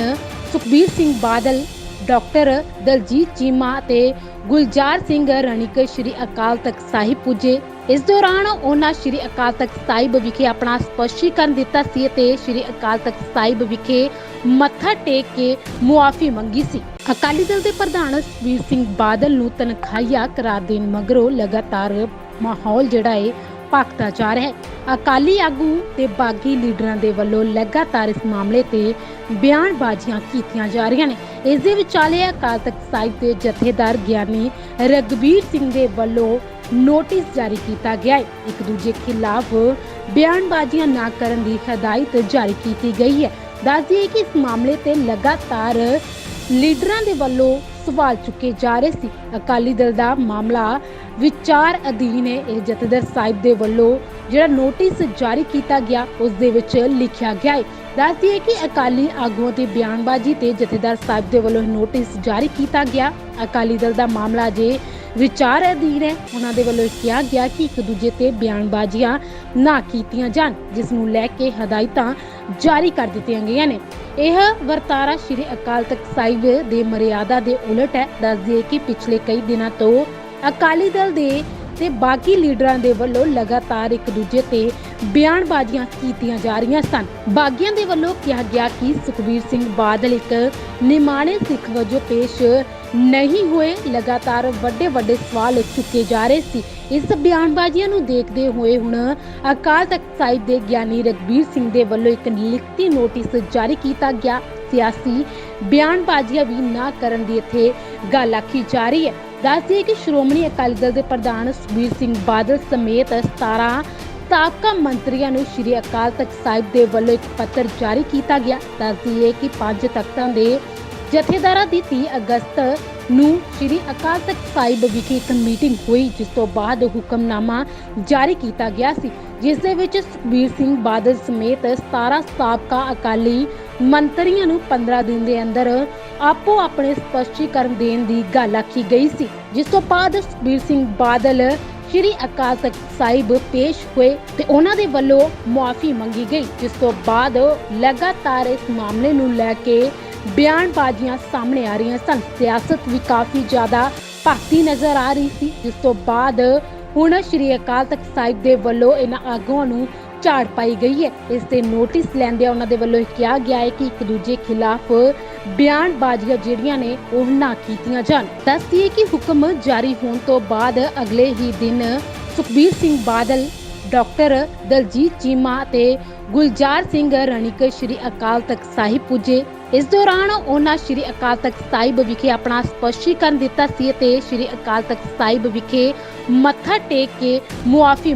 Speaker 1: ਸੁਖਬੀਰ ਸਿੰਘ ਬਾਦਲ, ਡਾਕਟਰ ਦਲਜੀਤ ਚੀਮਾ ਤੇ ਗੁਲਜ਼ਾਰ ਸਿੰਘ ਰਣੀਕ ਸ਼੍ਰੀ ਅਕਾਲ ਤਖਤ ਸਾਹਿਬ ਪੁੱਜੇ। ਇਸ ਦੌਰਾਨ ਉਹਨਾਂ ਸ਼੍ਰੀ ਅਕਾਲ ਤਖਤ ਸਾਹਿਬ ਵਿਖੇ ਆਪਣਾ ਸਪਸ਼ਟੀਕਰਨ ਦਿੱਤਾ ਸੀ ਅਤੇ ਸ਼੍ਰੀ ਅਕਾਲ ਤਖਤ ਸਾਹਿਬ ਵਿਖੇ ਮੱਥਾ ਟੇਕ ਕੇ ਮੁਆਫੀ ਮੰਗੀ ਸੀ। ਅਕਾਲੀ ਦਲ ਦੇ ਪ੍ਰਧਾਨ ਸੁਖਬੀਰ ਸਿੰਘ ਬਾਦਲ ਨੂੰ ਤਨਖਾਹੀਆ ਕਰਾਰ ਦੇਣ ਮਗਰੋਂ ਲਗਾਤਾਰ ਮਾਹੌਲ ਜਿਹੜਾ ਹੈ ਭਖਦਾ ਜਾ ਰਿਹਾ ਹੈ। ਅਕਾਲੀ ਆਗੂ ਤੇ ਬਾਗੀ ਲੀਡਰਾਂ ਦੇ ਵੱਲੋਂ ਲਗਾਤਾਰ ਇਸ ਮਾਮਲੇ ਤੇ ਬਿਆਨਬਾਜ਼ੀਆਂ ਕੀਤੀਆਂ ਜਾ ਰਹੀਆਂ ਨੇ। ਇਸ ਦੇ ਵਿਚਾਲੇ ਅਕਾਲ ਤਖਤ ਸਾਹਿਬ ਦੇ ਜਥੇਦਾਰ ਗਿਆਨੀ ਰਗਬੀਰ ਸਿੰਘ ਦੇ ਵੱਲੋਂ ਨੋਟਿਸ ਜਾਰੀ ਕੀਤਾ ਗਿਆ ਹੈ। ਇੱਕ ਦੂਜੇ ਖਿਲਾਫ ਬਿਆਨਬਾਜ਼ੀਆਂ ਨਾ ਕਰਨ ਦੀ ਹਦਾਇਤ ਜਾਰੀ ਕੀਤੀ ਗਈ ਹੈ। ਦੱਸ ਦਈਏ ਕਿ ਇਸ ਮਾਮਲੇ ਤੇ ਲਗਾਤਾਰ ਲੀਡਰਾਂ ਦੇ ਵੱਲੋਂ ਸਵਾਲ ਚੁੱਕੇ ਜਾ ਰਹੇ ਸੀ। ਅਕਾਲੀ ਦਲ ਦਾ ਮਾਮਲਾ ਵਿਚਾਰ ਅਧੀਨ ਹੈ। ਇਹ ਜਥੇਦਾਰ ਸਾਹਿਬ ਦੇ ਵੱਲੋਂ ਜਿਹੜਾ ਨੋਟਿਸ ਜਾਰੀ ਕੀਤਾ ਗਿਆ, ਉਸ ਦੇ ਵਿੱਚ ਲਿਖਿਆ ਗਿਆ ਹੈ। ਦੱਸਦੀ ਦਈਏ ਕਿ ਅਕਾਲੀ ਆਗੂਆਂ ਦੀ ਬਿਆਨਬਾਜ਼ੀ ਤੇ ਜਥੇਦਾਰ ਸਾਹਿਬ ਦੇ ਵੱਲੋਂ ਨੋਟਿਸ ਜਾਰੀ ਕੀਤਾ ਗਿਆ। ਅਕਾਲੀ ਦਲ ਦਾ ਮਾਮਲਾ ਜੇ ਵਿਚਾਰ ਅਧੀਨ ਹੈ। ਉਹਨਾਂ ਦੇ ਵੱਲੋਂ ਕਿਹਾ ਗਿਆ ਕਿ ਇੱਕ ਦੂਜੇ ਤੇ ਬਿਆਨਬਾਜ਼ੀਆਂ ਨਾ ਕੀਤੀਆਂ ਜਾਣ, ਜਿਸ ਨੂੰ ਲੈ ਕੇ ਹਦਾਇਤਾਂ ਜਾਰੀ ਕਰ ਦਿੱਤੀਆਂ ਗਈਆਂ ਨੇ। ਇਹ ਵਰਤਾਰਾ ਸ਼੍ਰੀ ਅਕਾਲ ਤਖਤ ਸਾਹਿਬ ਦੇ ਮਰਿਆਦਾ ਦੇ ਉਲਟ ਹੈ। ਦੱਸ ਦਈਏ ਕਿ ਪਿਛਲੇ ਕਈ ਦਿਨਾਂ ਤੋਂ ਅਕਾਲੀ ਦਲ ਦੇ ਤੇ ਬਾਕੀ ਲੀਡਰਾਂ ਦੇ ਵੱਲੋਂ ਲਗਾਤਾਰ ਇੱਕ ਦੂਜੇ ਤੇ ਬਿਆਨਬਾਜ਼ੀਆਂ ਕੀਤੀਆਂ ਜਾ ਰਹੀਆਂ ਸਨ। ਬਾਗੀਆਂ ਦੇ ਵੱਲੋਂ ਕਿਹਾ ਗਿਆ ਕਿ ਸੁਖਬੀਰ ਸਿੰਘ ਬਾਦਲ ਇੱਕ ਨਿਮਾਣੇ ਸਿੱਖ ਵਜੋਂ ਪੇਸ਼ ਨਹੀਂ ਹੋਏ। ਲਗਾਤਾਰ ਵੱਡੇ ਵੱਡੇ ਸਵਾਲ ਚੁੱਕੇ ਜਾ ਰਹੇ ਸੀ। ਇਸ ਬਿਆਨਬਾਜ਼ੀਆਂ ਨੂੰ ਦੇਖਦੇ ਹੋਏ ਹੁਣ ਅਕਾਲ ਤਖਤ ਸਾਹਿਬ ਦੇ ਗਿਆਨੀ ਰਗਬੀਰ ਸਿੰਘ ਦੇ ਵੱਲੋਂ ਇੱਕ ਲਿਖਤੀ ਨੋਟਿਸ ਜਾਰੀ ਕੀਤਾ ਗਿਆ। ਸਿਆਸੀ ਬਿਆਨਬਾਜ਼ੀਆਂ ਵੀ ਨਾ ਕਰਨ ਦੀ ਇੱਥੇ ਗੱਲ ਆਖੀ ਜਾ ਰਹੀ ਹੈ। ਦੱਸਦੀ ਕਿ ਸ਼੍ਰੋਮਣੀ ਅਕਾਲੀ ਦਲ ਦੇ ਪ੍ਰਧਾਨ ਸੁਖਬੀਰ ਸਿੰਘ ਬਾਦਲ ਸਮੇਤ 17 ਸਾਬਕਾ ਮੰਤਰੀਆਂ ਨੂੰ ਸ਼੍ਰੀ ਅਕਾਲ ਤਖਤ ਸਾਹਿਬ ਦੇ ਵੱਲੋਂ ਇੱਕ ਪੱਤਰ ਜਾਰੀ ਕੀਤਾ ਗਿਆ। ਦੱਸ ਦਈਏ ਕਿ ਪੰਜ ਤਖਤਾਂ ਦੇ ਜਥੇਦਾਰਾਂ ਦੀ 30 ਅਗਸਤ ਨੂੰ ਸ਼੍ਰੀ ਅਕਾਲ ਤਖਤ ਸਾਹਿਬ ਵਿਖੇ ਇੱਕ ਮੀਟਿੰਗ ਹੋਈ, ਜਿਸ ਤੋਂ ਬਾਅਦ ਹੁਕਮਨਾਮਾ ਜਾਰੀ ਕੀਤਾ ਗਿਆ ਸੀ, ਜਿਸ ਦੇ ਵਿੱਚ ਸੁਖਬੀਰ ਸਿੰਘ ਬਾਦਲ ਸਮੇਤ 17 ਸਾਬਕਾ ਅਕਾਲੀ ਮੰਤਰੀਆਂ ਨੂੰ 15 ਦਿਨ ਦੇ ਅੰਦਰ ਆਪੋ ਆਪਣੇ ਸਪਸ਼ਟੀਕਰਨ ਦੇਣ ਦੀ ਗੱਲ ਆਖੀ ਗਈ ਸੀ। ਜਿਸ ਤੋਂ ਬਾਅਦ ਸੁਖਬੀਰ ਸਿੰਘ ਬਾਦਲ ਸ਼੍ਰੀ ਅਕਾਲ ਤਖਤ ਸਾਹਿਬ ਪੇਸ਼ ਹੋਏ ਤੇ ਉਹਨਾਂ ਦੇ ਵੱਲੋਂ ਮੁਆਫੀ ਮੰਗੀ ਗਈ, ਜਿਸ ਤੋਂ ਬਾਅਦ ਲਗਾਤਾਰ ਇਸ ਮਾਮਲੇ ਨੂੰ ਲੈ ਕੇ ਬਿਆਨਬਾਜ਼ੀਆਂ ਸਾਹਮਣੇ ਆ ਰਹੀਆਂ ਸਨ। ਸਿਆਸਤ ਵੀ ਕਾਫੀ ਜ਼ਿਆਦਾ ਭਖਦੀ ਨਜ਼ਰ ਆ ਰਹੀ ਸੀ। ਜਿਸ ਤੋਂ ਬਾਅਦ ਹੁਣ ਸ਼੍ਰੀ ਅਕਾਲ ਤਖਤ ਸਾਹਿਬ ਦੇ ਵੱਲੋਂ ਇਹਨਾਂ ਆਗੂਆਂ ਨੂੰ ਝਾੜ ਪਾਈ ਗਈ ਹੈ। ਇਸ ਤੇ ਨੋਟਿਸ ਲੈਂਦਿਆਂ ਉਹਨਾਂ ਦੇ ਵੱਲੋਂ ਕਿਹਾ ਗਿਆ ਹੈ ਕਿ ਇੱਕ ਦੂਜੇ ਖਿਲਾਫ ਬਿਆਨਬਾਜ਼ੀਆਂ ਜਿਹੜੀਆਂ ਨੇ, ਉਹ ਨਾ ਕੀਤੀਆਂ ਜਾਣ। ਦੱਸਦੀਏ ਕਿ ਹੁਕਮ ਜਾਰੀ ਹੋਣ ਤੋਂ ਬਾਅਦ ਅਗਲੇ ਹੀ ਦਿਨ ਸੁਖਬੀਰ ਸਿੰਘ ਬਾਦਲ, ਡਾਕਟਰ ਦਲਜੀਤ ਚੀਮਾ ਤੇ ਗੁਲਜ਼ਾਰ ਸਿੰਘ ਰਣਿਕ ਸ਼੍ਰੀ ਅਕਾਲ ਤਖਤ ਸਾਹਿਬ ਪੁੱਜੇ। ਇਸ ਦੌਰਾਨ ਉਹਨਾਂ ਸ਼੍ਰੀ ਅਕਾਲ ਤਖਤ ਸਾਹਿਬ ਵਿਖੇ ਆਪਣਾ ਸਪਸ਼ਟੀਕਰਨ ਦਿੱਤਾ ਸੀ ਅਤੇ ਸ਼੍ਰੀ ਅਕਾਲ ਤਖਤ ਸਾਹਿਬ ਵਿਖੇ ਮੱਥਾ ਟੇਕ ਕੇ ਮੁਆਫੀ